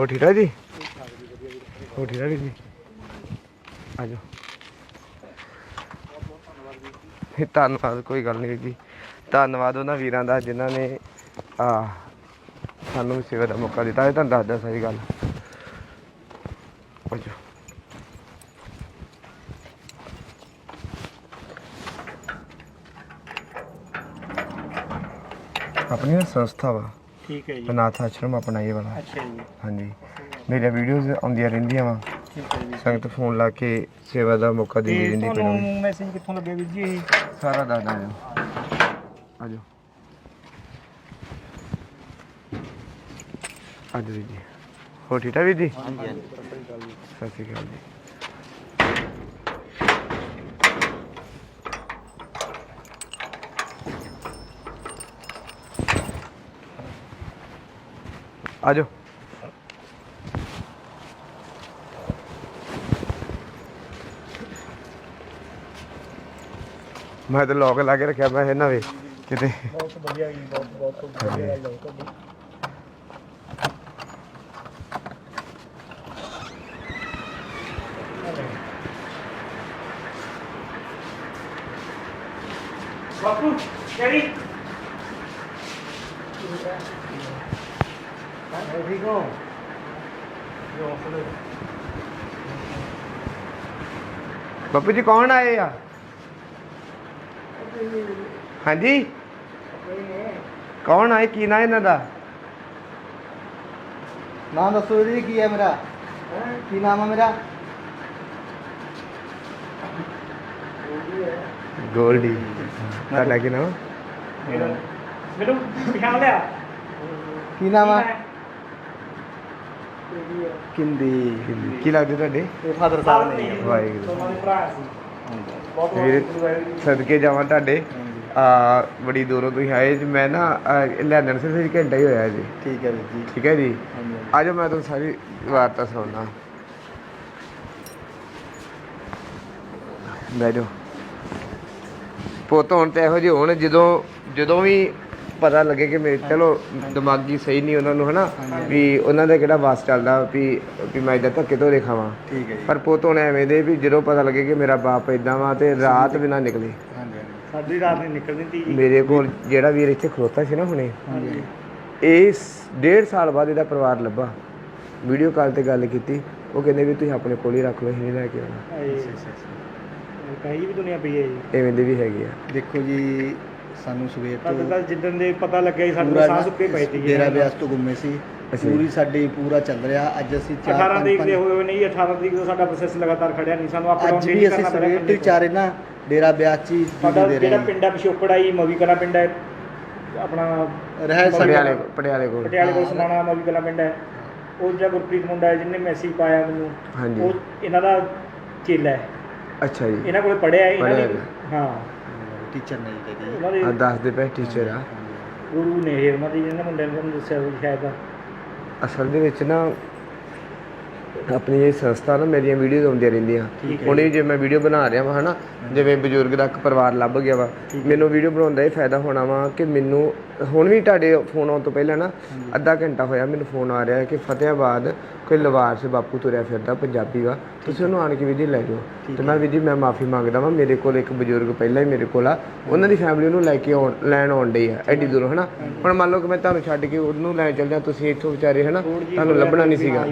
ਹੋ ਠੀਕ ਆ ਜੀ? ਹੋ ਠੀਕ ਆ ਜੀ? ਆ ਇਹ ਧੰਨਵਾਦ, ਕੋਈ ਗੱਲ ਨਹੀਂ ਜੀ। ਧੰਨਵਾਦ ਉਹਨਾਂ ਵੀਰਾਂ ਦਾ ਜਿਨ੍ਹਾਂ ਨੇ, ਆ, ਸਾਨੂੰ ਵੀ ਸੇਵਾ ਦਾ ਮੌਕਾ ਦਿੱਤਾ। ਇਹ ਤੁਹਾਨੂੰ ਦੱਸਦਾ ਸਹੀ ਗੱਲ। ਆ ਆਪਣੀ ਸੰਸਥਾ ਵਾ ਠੀਕ ਹੈ ਜੀ। ਅਨਾਥ ਆਸ਼ਰਮ ਆਪਣਾ ਇਹ ਵਾਲਾ। ਅੱਛਾ ਜੀ। ਹਾਂਜੀ। ਮੇਰੀਆਂ ਵੀਡੀਓਜ਼ ਆਉਂਦੀਆਂ ਰਹਿੰਦੀਆਂ ਵਾ। ਠੀਕ ਹੈ ਜੀ। ਸੰਗਤ ਫੋਨ ਲਾ ਕੇ ਸੇਵਾ ਦਾ ਮੌਕਾ ਦੇ ਤੇ ਰਹਿੰਦੀ ਤੁਹਾਨੂੰ ਮੈਸੇਜ ਕਿੱਥੋਂ ਲੱਗਿਆ ਵੀਰ ਜੀ? ਇਹ ਸਾਰਾ ਦੱਸ ਦਾਂ ਆ ਜਾਓ ਆ ਜਾਓ ਵੀਰ ਜੀ। ਹੋ ਠੀਕ ਆ ਵੀਰ ਜੀ? ਹਾਂਜੀ ਹਾਂਜੀ। ਸਤਿ ਸ਼੍ਰੀ ਅਕਾਲ ਜੀ। ਆ ਮੈਂ ਤਾਂ ਲੋਕ ਲਾ ਕੇ ਰੱਖਿਆ, ਮੈਂ ਇਹਨਾਂ ਵੇ ਕਿਤੇ। ਬਹੁਤ ਵਧੀਆ ਜੀ, ਬਹੁਤ ਬਹੁਤ ਵਧੀਆ ਗੱਲ ਹੈ ਤੁਹਾਡੀ ਬਾਪੂ ਕਿਹੜੀ ਠੀਕ ਹੋ ਜੋ ਫਲੇ ਬਾਪੂ ਜੀ ਕੌਣ ਆਏ ਆ? ਹਾਂਜੀ? ਕੌਣ ਆਏ? ਕੀ ਨਾਂ ਇਹਨਾਂ ਦਾ? ਨਾਮ ਦੱਸੋ ਜੀ ਕੀ ਹੈ ਮੇਰਾ? ਕੀ ਨਾਮ ਹੈ ਮੇਰਾ? ਗੋਲਡੀ। ਤੁਹਾਡਾ ਕੀ ਨਾਮ? ਮੈਨੂੰ ਪਛਾਣ ਲਿਆ ਕੀ ਨਾਮ ਹੈ ਕਿੰਦੀ? ਕੀ ਲੱਗਦੇ ਤੁਹਾਡੇ? ਇਹ ਫਾਦਰ ਸਾਹਿਬ ਨੇ। ਵਾਹਿਗੁਰੂ ਦੇ ਭਰਾ ਸੀ। ਬਹੁਤ ਵੀਰ ਬਹੁਤ ਸਦਕੇ ਜਾਵਾਂ ਤੁਹਾਡੇ। ਆ ਬੜੀ ਦੂਰੋਂ ਤੁਸੀਂ ਆਏ ਜੀ। ਮੈਂ ਨਾ ਲੈਂਡਨ ਸੇ ਘੰਟਾ ਹੀ ਹੋਇਆ ਜੀ। ਠੀਕ ਹੈ ਜੀ। ਠੀਕ ਹੈ ਜੀ? ਆਜੋ ਮੈਂ ਤੁਹਾਨੂੰ ਸਾਰੀ ਵਾਰਤਾ ਸੁਣਾਉਣਾ ਜਾਓ। ਪੁੱਤ ਹੁਣ ਤੇ ਇਹੋ ਜਿਹੇ ਹੋਣ ਜਦੋਂ ਜਦੋਂ ਵੀ ਪਤਾ ਲੱਗੇ ਕਿ ਮੇਰੇ ਚਲੋ ਦਿਮਾਗੀ ਸਹੀ ਨਹੀਂ ਉਹਨਾਂ ਨੂੰ ਹਨਾ? ਵੀ ਉਹਨਾਂ ਦਾ ਕਿਹੜਾ ਵਾਸ ਚੱਲਦਾ ਵੀ ਵੀ ਮੈਂ ਇਦਾਂ ਧੱਕੇ ਧੋਰੇ ਖਾਵਾਂ। ਠੀਕ ਹੈ ਜੀ। ਪਰ ਪੁੱਤ ਹੁਣ ਐਵੇਂ ਦੇ ਵੀ ਜਦੋਂ ਪਤਾ ਲੱਗੇ ਕਿ ਮੇਰਾ ਬਾਪ ਇਦਾਂ ਵਾ ਤੇ ਰਾਤ ਵੀ ਨਾ ਨਿਕਲੇ। ਹਾਂਜੀ ਹਾਂਜੀ। ਸਾਡੀ ਰਾਤ ਨਹੀਂ ਨਿਕਲਦੀ ਤੀ ਜੀ। ਮੇਰੇ ਕੋਲ ਜਿਹੜਾ ਵੀਰ ਇੱਥੇ ਖਲੋਤਾ ਸੀ ਨਾ ਹੁਣੇ ਹਾਂਜੀ। ਇਸ ਡੇਢ ਸਾਲ ਬਾਅਦ ਇਹਦਾ ਪਰਿਵਾਰ ਲੱਭਾ। ਵੀਡੀਓ ਕਾਲ ਤੇ ਗੱਲ ਕੀਤੀ। ਉਹ ਕਹਿੰਦੇ ਵੀ ਤੁਸੀਂ ਆਪਣੇ ਕੋਲ ਹੀ ਰੱਖ ਲਓ ਅਸੀਂ ਨਹੀਂ ਲੈ ਕੇ ਆਉਣਾ। ਕਹੀ ਵੀ ਦੁਨੀਆ ਪਈ ਹੈ ਜੀ। ਐਵੇਂ ਦੇ ਵੀ ਹੈਗੇ ਆ। ਦੇਖੋ ਜੀ ਸਾਨੂੰ ਸਵੇਰ ਸਾਡੇ ਤੋਂ ਤਾਂ ਜਿੱਦਣ ਦੇ ਪਤਾ ਲੱਗਿਆ ਸੀ ਸਾਡੇ ਪੂਰਾ ਸਾਹ ਸੁੱਕੇ ਪਏ ਸੀ ਡੇਰਾ ਬਿਆਸ ਤੋਂ ਗੁੰਮੇ ਸੀ। ਪੂਰੀ ਸਾਡੀ ਪੂਰਾ ਚੱਲ ਰਿਹਾ। ਅੱਜ ਅਸੀਂ 4 18 5 ਤਰੀਕ ਦੇ ਹੋਏ ਹੋਏ ਨਹੀਂ 18 ਤਰੀਕ ਤੋਂ ਸਾਡਾ ਪ੍ਰੋਸੈਸ ਲਗਾਤਾਰ ਖੜਿਆ ਨਹੀਂ। ਸਾਨੂੰ ਅਪ ਅੱਜ ਵੀ ਅਸੀਂ ਸਵੇਰ ਤੋਂ ਹੀ ਚਾਰੇ ਨਾ ਡੇਰਾ ਬਿਆਸ ਚ ਹੀ ਸਾਡਾ ਦੇ ਜਿਹੜਾ ਰਹੇ ਪਿੰਡ ਪਿਛੋਕੜਾ ਹੀ ਮਵੀ ਕਲਾ ਪਿੰਡ ਹੈ ਆਪਣਾ ਰਹਿ ਸਾਡੇ ਪਟਿਆਲੇ ਪਟਿਆਲੇ ਕੋਲ। ਪਟਿਆਲੇ ਕੋਲ। ਸਮਾਣਾ ਮਵੀ ਕਲਾ ਪਿੰਡ ਹੈ ਉਹ ਜਿਹੜਾ ਗੁਰਪ੍ਰੀਤ ਮੁੰਡਾ ਹੈ ਜਿਹਨੇ ਮੈਸੇਜ ਪਾਇਆ ਮੈਨੂੰ ਹਾਂਜੀ। ਉਹ ਇਹਨਾਂ ਦਾ ਚੇਲਾ ਹੈ। ਅੱਛਾ ਜੀ। ਇਹਨਾਂ ਕੋਲ ਪੜਿਆ ਹੈ ਇਹਨਾਂ ਪੜ੍ਹਿਆ ਨੇ ਹੈਗਾ। ਹਾਂ। ਟੀਚਰ ਨਹੀਂ ਹੈਗੇ ਉਹਨਾਂ ਆ ਦੱਸਦੇ ਪਏ ਟੀਚਰ ਆ। ਗੁਰੂ ਨੇ ਇਹ ਉਹਨਾਂ ਦੀ ਜਿਹਨਾਂ ਮੁੰਡੇ ਨੇ ਤੁਹਾਨੂੰ ਦੱਸਿਆ ਹੋਊ ਸ਼ਾਇਦ ਅਸਲ ਦੇ ਵਿੱਚ ਨਾ ਆਪਣੀ ਇਹ ਸੰਸਥਾ ਨਾ ਮੇਰੀਆਂ ਵੀਡੀਓਜ਼ ਆਉਂਦੀਆਂ ਰਹਿੰਦੀਆਂ। ਠੀਕ ਹੈ ਹੁਣੇ ਜੇ ਮੈਂ ਵੀਡੀਓ ਬਣਾ ਰਿਹਾ ਵਾ ਹਨਾ? ਜਿਵੇਂ ਬਜ਼ੁਰਗ ਦਾ ਇੱਕ ਪਰਿਵਾਰ ਲੱਭ ਗਿਆ ਵਾ। ਮੈਨੂੰ ਵੀਡੀਓ ਬਣਾਉਣ ਦਾ ਇਹ ਫਾਇਦਾ ਹੋਣਾ ਵਾ ਕਿ ਮੈਨੂੰ ਹੁਣ ਵੀ ਤੁਹਾਡੇ ਫੋਨ ਆਉਣ ਤੋਂ ਪਹਿਲਾਂ ਨਾ ਅੱਧਾ ਘੰਟਾ ਹੋਇਆ ਮੈਨੂੰ ਫੋਨ ਆ ਰਿਹਾ ਕਿ ਫਤਿਆਬਾਦ ਕੋਈ ਲਵਾਰਸ ਬਾਪੂ ਤੁਰਿਆ ਫਿਰਦਾ ਪੰਜਾਬੀ ਵਾ ਤੁਸੀਂ ਉਹਨੂੰ ਆਣ ਕੇ ਵੀ ਜੀ ਲੈ ਜਾਓ। ਤੇ ਮੈਂ ਵੀ ਜੀ ਮੈਂ ਮਾਫੀ ਮੰਗਦਾ ਵਾਂ ਮੇਰੇ ਕੋਲ ਇੱਕ ਬਜ਼ੁਰਗ ਪਹਿਲਾਂ ਹੀ ਮੇਰੇ ਕੋਲ ਆ। ਉਹਨਾਂ ਦੀ ਫੈਮਿਲੀ ਉਹਨੂੰ ਲੈ ਕੇ ਆਉਣ ਲੈਣ ਆਉਣ ਡਈ ਆ ਐਡੀ ਦੂਰੋਂ ਹਨਾ? ਹੁਣ ਮੰਨ ਲਓ ਕਿ ਮੈਂ ਤੁਹਾਨੂੰ ਛੱਡ ਕੇ ਉਹਨੂੰ ਲੈਣ ਚੱਲ ਜਾ ਤੁਸੀਂ ਇੱਥੋਂ ਵਿਚਾਰੇ ਹਨਾ ਤੁਹਾਨੂੰ ਲੱਭਣਾ ਨਹੀਂ ਸੀਗਾ।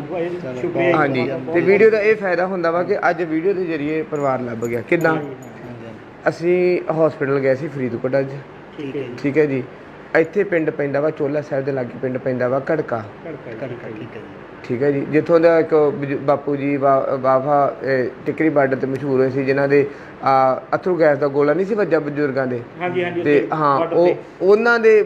ਹਾਂਜੀ। ਤੇ ਵੀਡੀਓ ਦਾ ਇਹ ਫਾਇਦਾ ਹੁੰਦਾ ਵਾ ਕਿ ਅੱਜ ਵੀਡੀਓ ਦੇ ਜ਼ਰੀਏ ਪਰਿਵਾਰ ਲੱਭ ਗਿਆ। ਕਿੱਦਾਂ? ਅਸੀਂ ਹਸਪੀਟਲ ਗਏ ਸੀ ਫਰੀਦਕੋਟ ਅੱਜ। ਠੀਕ ਹੈ ਜੀ। ਠੀਕ ਹੈ ਜੀ। ਇੱਥੇ ਪਿੰਡ ਪੈਂਦਾ ਵਾ ਚੋਲਾ ਸਾਹਿਬ ਦੇ ਲਾਗੇ ਪਿੰਡ ਪੈਂਦਾ ਵਾ ਘੜਕਾ। ਕੜਕਾ ਜੀ। ਠੀਕ ਹੈ ਜੀ। ਠੀਕ ਹੈ ਜੀ। ਜਿੱਥੋਂ ਦਾ ਇੱਕ ਬਜ਼ੁ- ਬਾਪੂ ਜੀ ਇਹ, ਟਿਕਰੀ ਬਾਰਡਰ ਤੇ ਮਸ਼ਹੂਰ ਹੋਏ ਸੀ ਜਿਨ੍ਹਾਂ ਦੇ ਅਥਰੂ ਗੈਸ ਦਾ ਗੋਲਾ ਨਹੀਂ ਸੀ ਵੱਜਾ ਬਜ਼ੁਰਗਾਂ ਦੇ? ਹਾਂਜੀ ਹਾਂਜੀ ਤੇ ਉੱਥੇ ਹਾਂ border ਉਹ ਤੇ। ਉਹਨਾਂ ਦੇ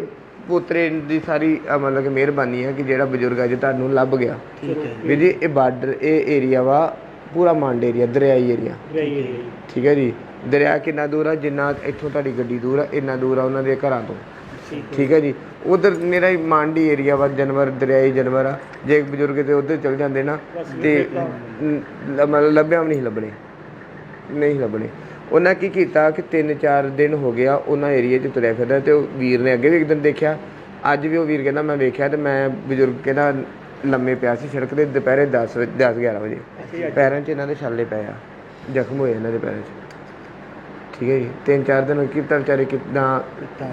ਪੋਤਰੇ ਦੀ ਸਾਰੀ ਅ, ਮਤਲਬ ਕਿ ਮਿਹਰਬਾਨੀ ਹੈ ਕਿ ਜਿਹੜਾ ਬਜ਼ੁਰਗ ਅੱਜ ਤੁਹਾਨੂੰ ਲੱਭ ਗਿਆ। ਠੀਕ ਹੈ ਜੀ। ਇਹ ਬਾਰਡਰ ਇਹ ਏਰੀਆ ਵਾ ਪੂਰਾ ਮੰਡ ਏਰੀਆ ਦਰਿਆਈ ਏਰੀਆ। ਰਹੀ ਹੈ ਜੀ। ਠੀਕ ਹੈ ਜੀ। ਦਰਿਆ ਕਿੰਨਾ ਦੂਰ ਆ? ਜਿੰਨਾ ਇੱਥੋਂ ਤੁਹਾਡੀ ਗੱਡੀ ਦੂਰ ਆ ਇੰਨਾ ਦੂਰ ਆ ਉਹਨਾਂ ਦੇ ਘਰਾਂ ਤੋਂ। ਠੀਕ ਹੈ। ਜੀ। ਉਧਰ ਮੇਰਾ ਹੀ ਮੰਡੀ ਏਰੀਆ ਵਾ ਜਾਨਵਰ ਦਰਿਆਈ ਜਾਨਵਰ ਆ। ਜੇ ਇੱਕ ਬਜ਼ੁਰਗ ਤੇ ਉਧਰ ਚਲ ਜਾਂਦੇ ਨਾ ਤੇ ਲ- ਮਤਲਬ ਲੱਭਿਆ ਵੀ ਨਹੀਂ ਲੱਭਣੇ। ਨਹੀਂ ਲੱਭਣੇ। ਉਹਨਾਂ ਕੀ ਕੀਤਾ ਕਿ 3-4 ਦਿਨ ਹੋ ਗਿਆ ਉਹਨਾਂ ਏਰੀਏ 'ਚ ਤੁਰਿਆ ਫਿਰਦਾ ਤੇ ਉਹ ਵੀਰ ਨੇ ਅੱਗੇ ਵੀ ਇੱਕ ਦਿਨ ਦੇਖਿਆ। ਅੱਜ ਵੀ ਉਹ ਵੀਰ ਕਹਿੰਦਾ ਮੈਂ ਵੇਖਿਆ ਤੇ ਮੈਂ ਬਜ਼ੁਰਗ ਕਹਿੰਦਾ ਲੰਮੇ ਪਿਆ ਸੀ ਸੜਕ ਤੇ ਦੁਪਹਿਰੇ 10 ਵਜੇ 10 11 ਵਜੇ। ਪੈਰਾਂ 'ਚ ਇਹਨਾਂ ਦੇ ਛਾਲੇ ਪਏ ਆ। ਜ਼ਖਮ ਹੋਏ ਇਹਨਾਂ ਦੇ ਪੈਰਾਂ 'ਚ। ਠੀਕ ਹੈ ਜੀ ਤਿੰਨ ਚਾਰ ਦਿਨ ਕੀਤਾ ਵਿਚਾਰੇ ਕਿਦਾਂ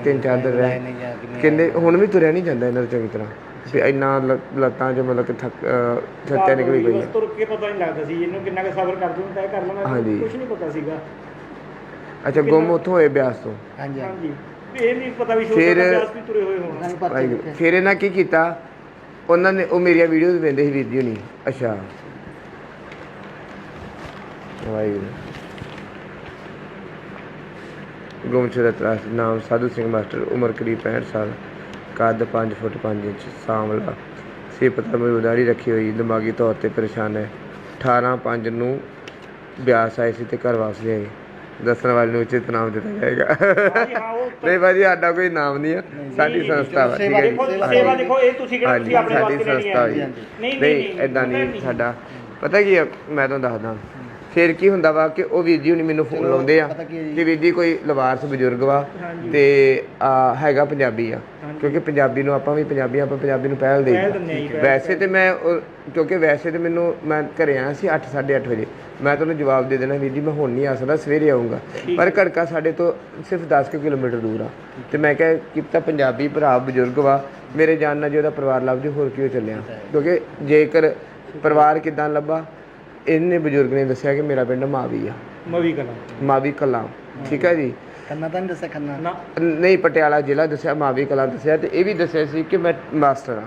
ਤਿੰਨ ਚਾਰ ਦਿਨ ਰਹੇ ਨਹੀਂ ਜਾਂ ਕਿਵੇਂ ਕਹਿੰਦੇ ਹੁਣ ਵੀ ਤੁਰਿਆ ਨਹੀਂ ਜਾਂਦਾ ਇਹਨਾਂ ਤੋਂ ਚੰਗੀ ਤਰ੍ਹਾਂ। ਵੀ ਇੰਨਾ ਲ- ਲੱਤਾਂ 'ਚ ਮਤਲਬ ਕਿ ਥੱਕ ਅਹ, ਛੱਤਿਆ ਨਿਕਲੀ ਪਈ ਬਸ ਆ ਤੁਰ ਕੇ ਪਤਾ ਨਹੀਂ ਲੱਗਦਾ ਸੀ ਇਹਨੂੰ ਕਿੰਨਾ ਕੁ ਸਬਰ ਕਰ ਦੂੰ ਤੈਅ ਕਰ ਲਵਾਂ ਹਾਂਜੀ। ਕੁਝ ਨਹੀਂ ਪਤਾ ਸੀਗਾ। ਅੱਛਾ ਗੁੰਮ ਉੱਥੋਂ ਹੋਏ ਬਿਆਸ ਤੋਂ? ਹਾਂਜੀ ਹਾਂਜੀ। ਹਾਂਜੀ। ਵੀ ਇਹ ਨਹੀਂ ਪਤਾ ਵੀ ਸ਼ੋਰ ਫਿਰ- ਦਾ ਬਿਆਸ ਵੀ ਤੁਰੇ ਹੋਏ ਹੋਣ। ਨਹੀਂ ਪਤਾ ਵਾਹਿਗੁਰੂ। ਫਿਰ ਇਹਨਾਂ ਕੀ ਕੀਤਾ? ਉਹਨਾਂ ਨੇ ਉਹ ਮੇਰੀਆਂ ਵੀਡੀਓਜ਼ ਵੇਂਦੇ ਸੀ ਵੀਰ ਜੀ ਹੁਣੀ। ਅੱਛਾ। ਵਾਹਿਗੁਰੂ। ਗੁਮਸ਼ੁਦਾ ਤਰਾਸ ਨਾਮ ਸਾਧੂ ਸਿੰਘ ਮਾਸਟਰ ਉਮਰ ਕਰੀਬ 65 ਸਾਲ ਕੱਦ 5 ਫੁੱਟ 5 ਇੰਚ ਸਾਂਵਲਾ। ਸਿਫਤ ਮਰੂਦਾਰੀ ਰੱਖੀ ਹੋਈ ਦਿਮਾਗੀ ਤੌਰ ਤੇ ਪਰੇਸ਼ਾਨ ਹੈ। 18 5 ਨੂੰ ਬਿਆਸ ਆਏ ਸੀ ਤੇ ਘਰ ਵਾਪਸ ਲਿਆਏ। ਦੱਸਣ ਵਾਲੇ ਨੂੰ ਉਚਿਤ ਨਾਮ ਦਿੱਤਾ ਜਾਏਗਾ। ਨਹੀਂ ਭਾਜੀ ਸਾਡਾ ਕੋਈ ਨਾਮ ਨਹੀਂ ਆ। ਸਾਡੀ ਸੰਸਥਾ ਵਾ ਠੀਕ ਹੈ ਸੇਵਾ- ਦੇਖੋ ਇਹ ਤੁਸੀਂ ਕਿਹੜਾ ਤੁਸੀਂ ਆਪਣੇ ਵਾਸਤੇ ਲੈਣੀ ਹੈ। ਨਹੀਂ ਨਹੀਂ ਐਦਾਂ ਨਹੀਂ ਸਾਡਾ। ਪਤਾ ਕੀ ਮੈਂ ਤੁਹਾਨੂੰ ਦੱਸਦਾ। ਫਿਰ ਕੀ ਹੁੰਦਾ ਵਾ ਕਿ ਉਹ ਵੀਰ ਜੀ ਹੁਣੀ ਮੈਨੂੰ ਫੋਨ ਲਾਉਂਦੇ ਆ ਪਤਾ ਕੀ ਹੈ ਜੀ। ਕਿ ਵੀਰ ਜੀ ਕੋਈ ਲਵਾਰਸ ਬਜ਼ੁਰਗ ਵਾ ਹਾਂਜੀ। ਤੇ ਆ, ਹੈਗਾ ਪੰਜਾਬੀ ਆ। ਕਿਉਂਕਿ ਪੰਜਾਬੀ ਨੂੰ ਆਪਾਂ ਵੀ ਪੰਜਾਬੀ ਆਪਾਂ ਪੰਜਾਬੀ ਨੂੰ ਪਹਿਲ ਦੇ ਪਹਿਲ ਦਿੰਦੇ ਆ ਜੀ, ਪਹਿਲ- ਵੈਸੇ ਤੇ ਮੈਂ ਉਹ- ਕਿਉਂਕਿ ਵੈਸੇ ਤੇ ਮੈਨੂੰ ਮੈਂ ਘਰੇ ਆਇਆ ਸੀ 8 8:30 ਵਜੇ। ਮੈਂ ਤੁਹਾਨੂੰ ਜਵਾਬ ਦੇ ਦੇਣਾ ਵੀਰ ਜੀ ਮੈਂ ਹੁਣ ਨਹੀਂ ਆ ਸਕਦਾ ਸਵੇਰੇ ਆਉਂਗਾ ਪਰ ਘੜਕਾ ਸਾਡੇ ਤੋਂ ਸਿਰਫ 10 ਕੁ ਕਿਲੋਮੀਟਰ ਦੂਰ ਆ। ਤੇ ਮੈਂ ਕਿਹਾ ਕਿ ਤਾਂ ਪੰਜਾਬੀ ਭਰਾ ਬਜ਼ੁਰਗ ਵਾ ਮੇਰੇ ਜਾਨ ਨਾਲ ਜੇ ਉਹਦਾ ਪਰਿਵਾਰ ਲੱਭ ਜੇ ਹੋਰ ਕਿਉਂ ਚੱਲਿਆ? ਕਿਉਂਕਿ ਜੇਕਰ ਪਰਿਵਾਰ ਕਿਦਾਂ ਲੱਭਾ ਇਹਨੇ ਬਜ਼ੁਰਗ ਨੇ ਦੱਸਿਆ ਕਿ ਮੇਰਾ ਪਿੰਡ ਮਾਵੀ ਆ। ਮਵੀ ਕਲਾ। ਮਾਵੀ ਕਲਾਂ। ਠੀਕ ਹੈ ਜੀ? ਖੰਨਾ ਤਾਂ ਨਹੀਂ ਦੱਸਿਆ ਖੰਨਾ? ਨਾ। ਨਹੀਂ ਪਟਿਆਲਾ ਜ਼ਿਲ੍ਹਾ ਦੱਸਿਆ ਮਾਵੀ ਕਲਾਂ ਦੱਸਿਆ ਤੇ ਇਹ ਵੀ ਦੱਸਿਆ ਸੀ ਕਿ ਮੈਂ ਮਾਸਟਰ ਆ।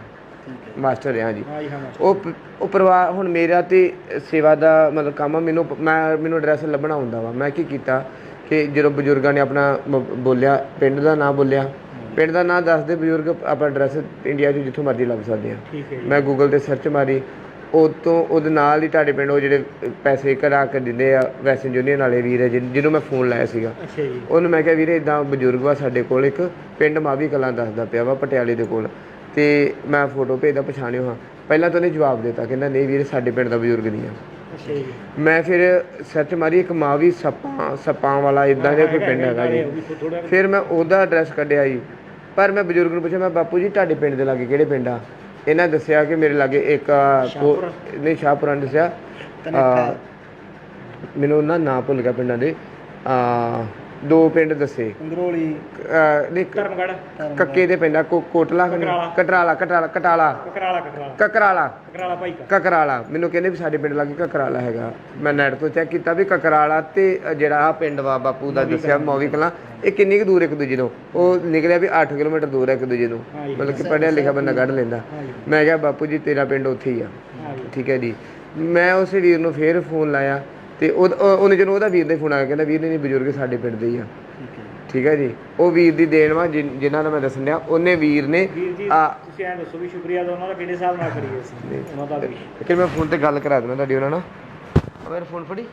ਠੀਕ ਹੈ। ਮਾਸਟਰ ਆ ਜੀ ਹਾਂ ਜੀ ਹਾਂ ਉਹ ਪ- ਉਹ ਪਰਿਵਾਰ ਹੁਣ ਮੇਰਾ ਤੇ ਸੇਵਾ ਦਾ ਮਤਲਬ ਕੰਮ ਆ ਮੈਨੂੰ ਪ- ਮੈਂ ਮੈਨੂੰ ਐਡਰੈਸ ਲੱਭਣਾ ਹੁੰਦਾ ਵਾ। ਮੈਂ ਕੀ ਕੀਤਾ ਕਿ ਜਦੋਂ ਬਜ਼ੁਰਗਾਂ ਨੇ ਆਪਣਾ ਬੋਲਿਆ ਪਿੰਡ ਦਾ ਨਾਮ ਬੋਲਿਆ ਪਿੰਡ ਦਾ ਨਾਮ ਦੱਸਦੇ ਬਜ਼ੁਰਗ ਆਪਣਾ ਐਡਰੈਸ ਇੰਡੀਆ 'ਚ ਜਿੱਥੋਂ ਮਰਜ਼ੀ ਲੱਭ ਸਕਦੇ ਆ। ਠੀਕ ਹੈ ਜੀ। ਮੈਂ ਗੂਗਲ ਤੇ ਸਰਚ ਮਾਰੀ ਉਹ ਤੋਂ ਉਹਦੇ ਨਾਲ ਹੀ ਤੁਹਾਡੇ ਪਿੰਡ ਉਹ ਜਿਹੜੇ ਪੈਸੇ ਕਢਾ ਕੇ ਦਿੰਦੇ ਆ ਵੈਸਨ ਯੂਨੀਅਨ ਵਾਲੇ ਵੀਰ ਜਿਨ- ਜਿਹਨੂੰ ਮੈਂ ਫੋਨ ਲਾਇਆ ਸੀਗਾ। ਅੱਛਾ ਜੀ। ਉਹਨੂੰ ਮੈਂ ਕਿਹਾ ਵੀਰੇ ਇਦਾਂ ਬਜ਼ੁਰਗ ਵਾ ਸਾਡੇ ਕੋਲ ਇੱਕ ਪਿੰਡ ਮਾਵੀ ਕਲਾਂ ਦੱਸਦਾ ਪਿਆ ਵਾ ਪਟਿਆਲੇ ਦੇ ਕੋਲ। ਤੇ ਮੈਂ ਫੋਟੋ ਭੇਜਦਾ ਪਛਾਣਿਓ ਹਾਂ। ਪਹਿਲਾਂ ਤਾਂ ਉਹਨੇ ਜਵਾਬ ਦਿੱਤਾ ਕਹਿੰਦਾ ਨਹੀਂ ਵੀਰੇ ਸਾਡੇ ਪਿੰਡ ਦਾ ਬਜ਼ੁਰਗ ਨਹੀਂ ਆ। ਅੱਛਾ ਜੀ। ਮੈਂ ਫਿਰ ਸਰਚ ਮਾਰੀ ਇੱਕ ਮਾਵੀ ਸੱਪਾਂ ਸੱਪਾਂ ਵਾਲਾ ਇਦਾਂ ਦੇ ਕੋਈ ਪਿੰਡ ਹੈਗਾ ਜੀ। ਥੋੜਾ ਫਿਰ ਮੈਂ ਉਹਦਾ ਐਡਰੈਸ ਕੱਢਿਆ ਜੀ। ਪਰ ਮੈਂ ਬਜ਼ੁਰਗ ਨੂੰ ਪੁੱਛਿਆ ਮੈਂ ਬਾਪੂ ਜੀ ਤੁਹਾਡੇ ਪਿੰਡ ਦੇ ਲਾਗੇ ਕਿਹੜੇ ਪਿੰਡ ਆ? ਇਹਨਾਂ ਦੱਸਿਆ ਕਿ ਮੇਰੇ ਲਾਗੇ ਇੱਕ ਕੋ- ਨਹੀਂ ਸ਼ਾਹਪੁਰਾਂ ਨੇ ਦੱਸਿਆ। ਆ, ਮੈਨੂੰ ਨਾ ਨਾਂ ਭੁੱਲ ਗਿਆ ਪਿੰਡਾਂ ਦੇ। ਆ ਦੋ ਪਿੰਡ ਦੱਸੇ। ਅੰਗਰੋਲੀ ਆ, ਨਹੀਂ ਕ- ਕੱਕੇ ਦੇ ਕੋ- ਕੋਟਲਾ। ਕਟਰਾਲਾ ਕਟਰਾਲਾ। ਕਟਾਲਾ ਕਕਰਾਲਾ ਕਕਰਾਲਾ। ਕਕਰਾਲਾ। ਕਕਰਾਲਾ ਭਾਈ ਕਾ ਕਕਰਾਲਾ। ਮੈਨੂੰ ਕਹਿੰਦੇ ਵੀ ਸਾਡੇ ਪਿੰਡ ਲਾਗੇ ਕਕਰਾਲਾ ਹੈਗਾ। ਮੈਂ ਨੈਟ ਤੋਂ ਚੈੱਕ ਕੀਤਾ ਵੀ ਕਕਰਾਲਾ ਤੇ ਜਿਹੜਾ ਆ ਪਿੰਡ ਵਾ ਬਾਪੂ ਦਾ ਦੱਸਿਆ ਮੌਵੀ ਕਲਾਂ ਇਹ ਕਿੰਨੀ ਕੁ ਦੂਰ ਇੱਕ ਦੂਜੇ ਤੋਂ ਉਹ ਨਿਕਲਿਆ ਵੀ 8 ਕਿਲੋਮੀਟਰ ਦੂਰ ਹੈ ਇੱਕ ਦੂਜੇ ਤੋਂ। ਮਤਲਬ ਕਿ ਪੜਿਆ ਲਿਖਿਆ ਬੰਦਾ ਕੱਢ ਲੈਂਦਾ। ਮੈਂ ਕਿਹਾ ਬਾਪੂ ਜੀ ਤੇਰਾ ਪਿੰਡ ਉੱਥੇ ਹੀ ਆ। ਠੀਕ ਹੈ ਜੀ। ਮੈਂ ਉਸੇ ਵੀਰ ਨੂੰ ਫੇਰ ਫੋਨ ਲਾਇਆ। ਤੇ ਉਹ ਉਹ- ਉਹਨੇ ਜਦੋਂ ਉਹਦਾ ਵੀਰ ਨੇ ਫੋਨ ਆਇਆ ਕਹਿੰਦਾ ਵੀਰ ਨੇ ਨਹੀਂ ਬਜ਼ੁਰਗ ਸਾਡੇ ਪਿੰਡ ਦੇ ਹੀ ਆ। ਠੀਕ ਹੈ ਠੀਕ ਹੈ ਜੀ? ਉਹ ਵੀਰ ਦੀ ਦੇਣ ਵਾ ਜਿਨ- ਜਿਨ੍ਹਾਂ ਦਾ ਮੈਂ ਦੱਸਣ ਡਿਆ ਉਹਨੇ ਵੀਰ ਨੇ ਆ ਤੁਸੀਂ ਐਂ ਦੱਸੋ ਵੀ ਸ਼ੁਕਰੀਆ ਦਾ ਉਹਨਾਂ ਦਾ ਕਿਹੜੇ ਹਿਸਾਬ ਨਾਲ ਕਰੀਏ ਅਸੀਂ ਉਹਨਾਂ ਦਾ ਵੀ। ਕਿ ਮੈਂ ਫੋਨ ਤੇ ਗੱਲ ਕਰਾ ਦੇਣਾ ਤੁਹਾਡੀ ਉਹਨਾਂ ਨਾਲ। ਆ ਮੇਰਾ ਫੋਨ ਫੜੀ।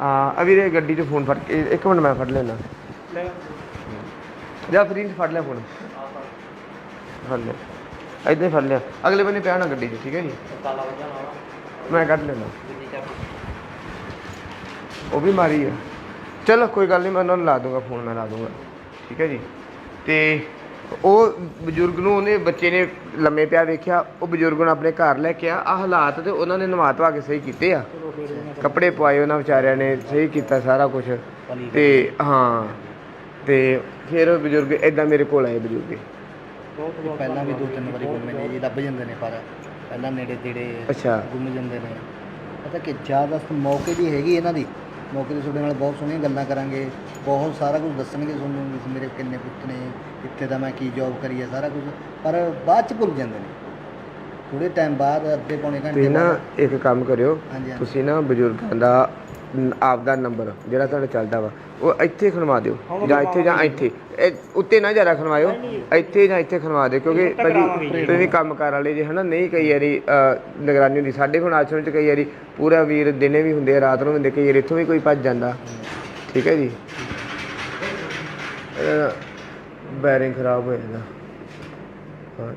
ਆ ਵੀਰੇ ਗੱਡੀ 'ਚ ਫੋਨ ਫੜ ਕੇ ਇੱਕ ਮਿੰਟ ਮੈਂ ਫੜ ਲੈਣਾ ਲੈ। ਜਾਂ ਫਰੀ ਫੜ ਲਿਆ ਫੋਨ। ਫੜ ਲਿਆ ਏਦਾਂ ਹੀ ਫੜ ਲਿਆ। ਅਗਲੇ ਬੰਨੇ ਪਿਆ ਹੋਣਾ ਗੱਡੀ 'ਚ ਠੀਕ ਹੈ ਜੀ? ਮੈਂ ਕੱਢ ਲੈਣਾ ਉਹ ਵੀ ਮਾਰੀ ਆ। ਚਲੋ ਕੋਈ ਗੱਲ ਨਹੀਂ ਮੈਂ ਉਹਨਾਂ ਨੂੰ ਲਾ ਦੂੰਗਾ ਫੋਨ ਮੈਂ ਲਾ ਦੂੰਗਾ। ਠੀਕ ਹੈ ਜੀ? ਤੇ ਉਹ ਬਜ਼ੁਰਗ ਨੂੰ ਉਹਨੇ ਬੱਚੇ ਨੇ ਲੰਮੇ ਪਿਆ ਵੇਖਿਆ ਉਹ ਬਜ਼ੁਰਗ ਨੂੰ ਆਪਣੇ ਘਰ ਲੈ ਕੇ ਆ। ਆ ਹਾਲਾਤ ਤੇ ਉਹਨਾਂ ਨੇ ਨਵਾ ਧਵਾ ਕੇ ਸਹੀ ਕੀਤੇ ਆ। ਕੱਪੜੇ ਪਵਾਏ ਉਹਨਾਂ ਵਿਚਾਰਿਆਂ ਨੇ ਸਹੀ ਕੀਤਾ ਸਾਰਾ ਕੁਝ ਤੇ ਹਾਂ ਤੇ ਫਿਰ ਉਹ ਬਜ਼ੁਰਗ ਇਦਾਂ ਮੇਰੇ ਕੋਲ ਆਏ ਬਜ਼ੁਰਗ। ਪਹਿਲਾਂ ਵੀ ਦੋ ਤਿੰਨ ਵਾਰੀ ਗੁੰਮੇ ਨੇ ਜੀ ਲੱਭ ਜਾਂਦੇ ਨੇ ਪਰ ਪਹਿਲਾਂ ਨੇੜੇ ਤੇੜੇ ਅੱਛਾ। ਗੁੰਮ ਜਾਂਦੇ ਨੇ। ਪਤਾ ਕਿ ਜ਼ਿਆਦਾਤਰ ਮੌਕੇ ਦੀ ਹੈਗੀ ਇਹਨਾਂ ਦੀ। ਮੌਕੇ ਤੇ ਤੁਹਾਡੇ ਨਾਲ ਬਹੁਤ ਸੋਹਣੀਆਂ ਗੱਲਾਂ ਕਰਾਂਗੇ। ਬਹੁਤ ਸਾਰਾ ਕੁਝ ਦੱਸਣਗੇ ਤੁਹਾਨੂੰ ਵੀ ਮੇਰੇ ਕਿੰਨੇ ਪੁੱਤ ਨੇ ਇੱਥੇ ਦਾ ਮੈਂ ਕੀ ਜੌਬ ਕਰੀ ਹੈ ਸਾਰਾ ਕੁਝ। ਪਰ ਬਾਅਦ ਚ ਭੁੱਲ ਜਾਂਦੇ ਨੇ। ਥੋੜੇ ਟਾਈਮ ਬਾਅਦ ਅੱਧੇ ਪੌਣੇ ਘੰਟੇ ਤੁਸੀਂ ਨਾ ਬਾਅਦ ਇੱਕ ਕੰਮ ਕਰਿਓ। ਹਾਂਜੀ ਹਾਂਜੀ। ਤੁਸੀਂ ਨਾ ਬਜ਼ੁਰਗਾਂ ਦਾ ਆਪਦਾ ਨੰਬਰ ਜਿਹੜਾ ਤੁਹਾਡਾ ਚੱਲਦਾ ਵਾ ਉਹ ਇੱਥੇ ਖਣਵਾ ਦਿਓ ਜਾਂ ਇੱਥੇ ਜਾਂ ਇੱਥੇ। ਇਹ ਉੱਤੇ ਨਾ ਜ਼ਿਆਦਾ ਖਣਵਾਇਓ ਇੱਥੇ ਜਾਂ ਇੱਥੇ ਖਣਵਾ ਦਿਓ ਕਿਉਂਕਿ ਭਾਜੀ। ਤੁਸੀਂ ਕੰਮ ਕਾਰ ਵਾਲੇ ਜੇ ਹਨਾ ਨਹੀਂ ਕਈ ਵਾਰੀ ਨਿਗਰਾਨੀ ਹੁੰਦੀ ਸਾਡੇ ਹੁਣ ਆਸ਼ਰਮ ਚ ਕਈ ਵਾਰੀ ਪੂਰਾ ਵੀਰ ਦਿਨੇ ਵੀ ਹੁੰਦੇ ਆ ਰਾਤ ਨੂੰ ਵੀ ਹੁੰਦੇ ਕਈ ਵਾਰੀ ਇੱਥੋਂ ਵੀ ਕੋਈ ਭੱਜ ਜਾਂਦਾ। ਠੀਕ ਹੈ ਜੀ? ਬੈਰਿੰਗ ਖਰਾਬ ਹੋ ਜਾਂਦਾ।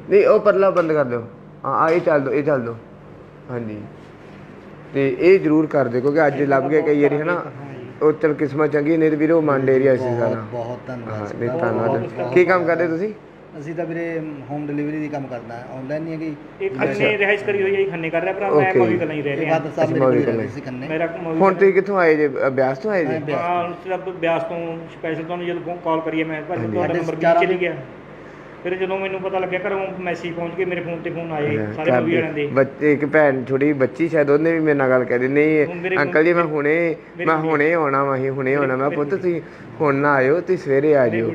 ਨਹੀਂ ਉਹ ਪਰਲਾ ਬੰਦ ਕਰ ਦਿਓ। ਹਾਂ ਆ ਇਹ ਚੱਲ ਦੋ ਇਹ ਚੱਲ ਦੋ। ਹਾਂਜੀ। ਤੇ ਇਹ ਜ਼ਰੂਰ ਕਰ ਦਿਓ ਕਿਉਂਕਿ ਅੱਜ ਲੱਭ ਗਏ ਕਈ ਵਾਰੀ ਹਨਾ? ਹਾਂ ਉਹ ਚਲ ਕਿਸਮਤ ਚੰਗੀ ਨਹੀਂ ਤੇ ਵੀਰੇ ਉਹ ਮੰਡ ਏਰੀਆ ਸੀ ਸਾਰਾ ਬਹੁਤ ਧੰਨਵਾਦ। ਹਾਂ। ਨਹੀਂ ਧੰਨਵਾਦ। ਕੀ ਕੰਮ ਕਰਦੇ ਤੁਸੀਂ? ਅਸੀਂ ਤਾਂ ਵੀਰੇ ਹੋਮ ਡਿਲੀਵਰੀ ਦੀ ਕੰਮ ਕਰਦਾ ਆਨਲਾਈਨ ਨਹੀਂ ਹੈਗੀ। ਇਹ ਖੰਨੇ ਰਿਹਾਇਸ਼ ਕਰੀ ਹੋਈ ਹੈ ਖੰਨੇ ਕਰ ਰਿਹਾ ਭਰਾ। ਮੈਂ Okay. ਮੋਗੀ ਕਲਾਂ ਹੀ ਰਹਿ ਇਹ ਰਿਹਾ ਬਾਦ ਸਾਹਿਬ ਮੇਰੇ ਕੋਲ ਰਹਿੰਦੇ ਸੀ ਖੰਨੇ। ਮੇਰਾ ਮੋਗੀ ਹੁਣ ਤੁਸੀਂ ਕਿੱਥੋਂ ਆਏ ਜੇ? ਅਭਿਆਸ ਤੋਂ ਆਏ ਜੇ। ਹਾਂ ਸਿਰਫ ਬਿਆਸ ਤੋਂ ਸਪੈਸ਼ਲ ਤੁਹਾਨੂੰ ਜਦੋਂ ਕਾਲ ਕਰੀਏ ਮੈਂ ਭਾਜੀ ਤੁਹਾਡਾ ਨੰਬਰ ਚਾਰਾਂ ਚਲੇ ਗਿਆ? ਫਿਰ ਜਦੋਂ ਮੈਨੂੰ ਪਤਾ ਲੱਗਿਆ ਘਰੋਂ ਮੈਸੇਜ ਪਹੁੰਚ ਕੇ ਮੇਰੇ ਫੋਨ ਤੇ ਫੋਨ ਆਏ ਸਾਰੇ ਦੇ ਵਾਲਿਆਂ ਦੇ ਬੱਚੇ ਇੱਕ ਭੈਣ ਛੋਟੀ ਬੱਚੀ ਸ਼ਾਇਦ ਉਹਨੇ ਵੀ ਮੇਰੇ ਨਾਲ ਗੱਲ ਕਰੀ। ਨਹੀਂ ਅੰਕਲ ਜੀ ਮੈਂ ਹੁਣੇ ਮੈਂ ਹੁਣੇ ਆਉਣਾ ਵਾ ਹੀ ਹੁਣੇ ਆਉਣਾ ਮੈਂ ਪੁੱਤ। ਤੁਸੀਂ ਹੁਣ ਨਾ ਆਇਓ ਤੁਸੀਂ ਸਵੇਰੇ ਆ ਜਿਓ।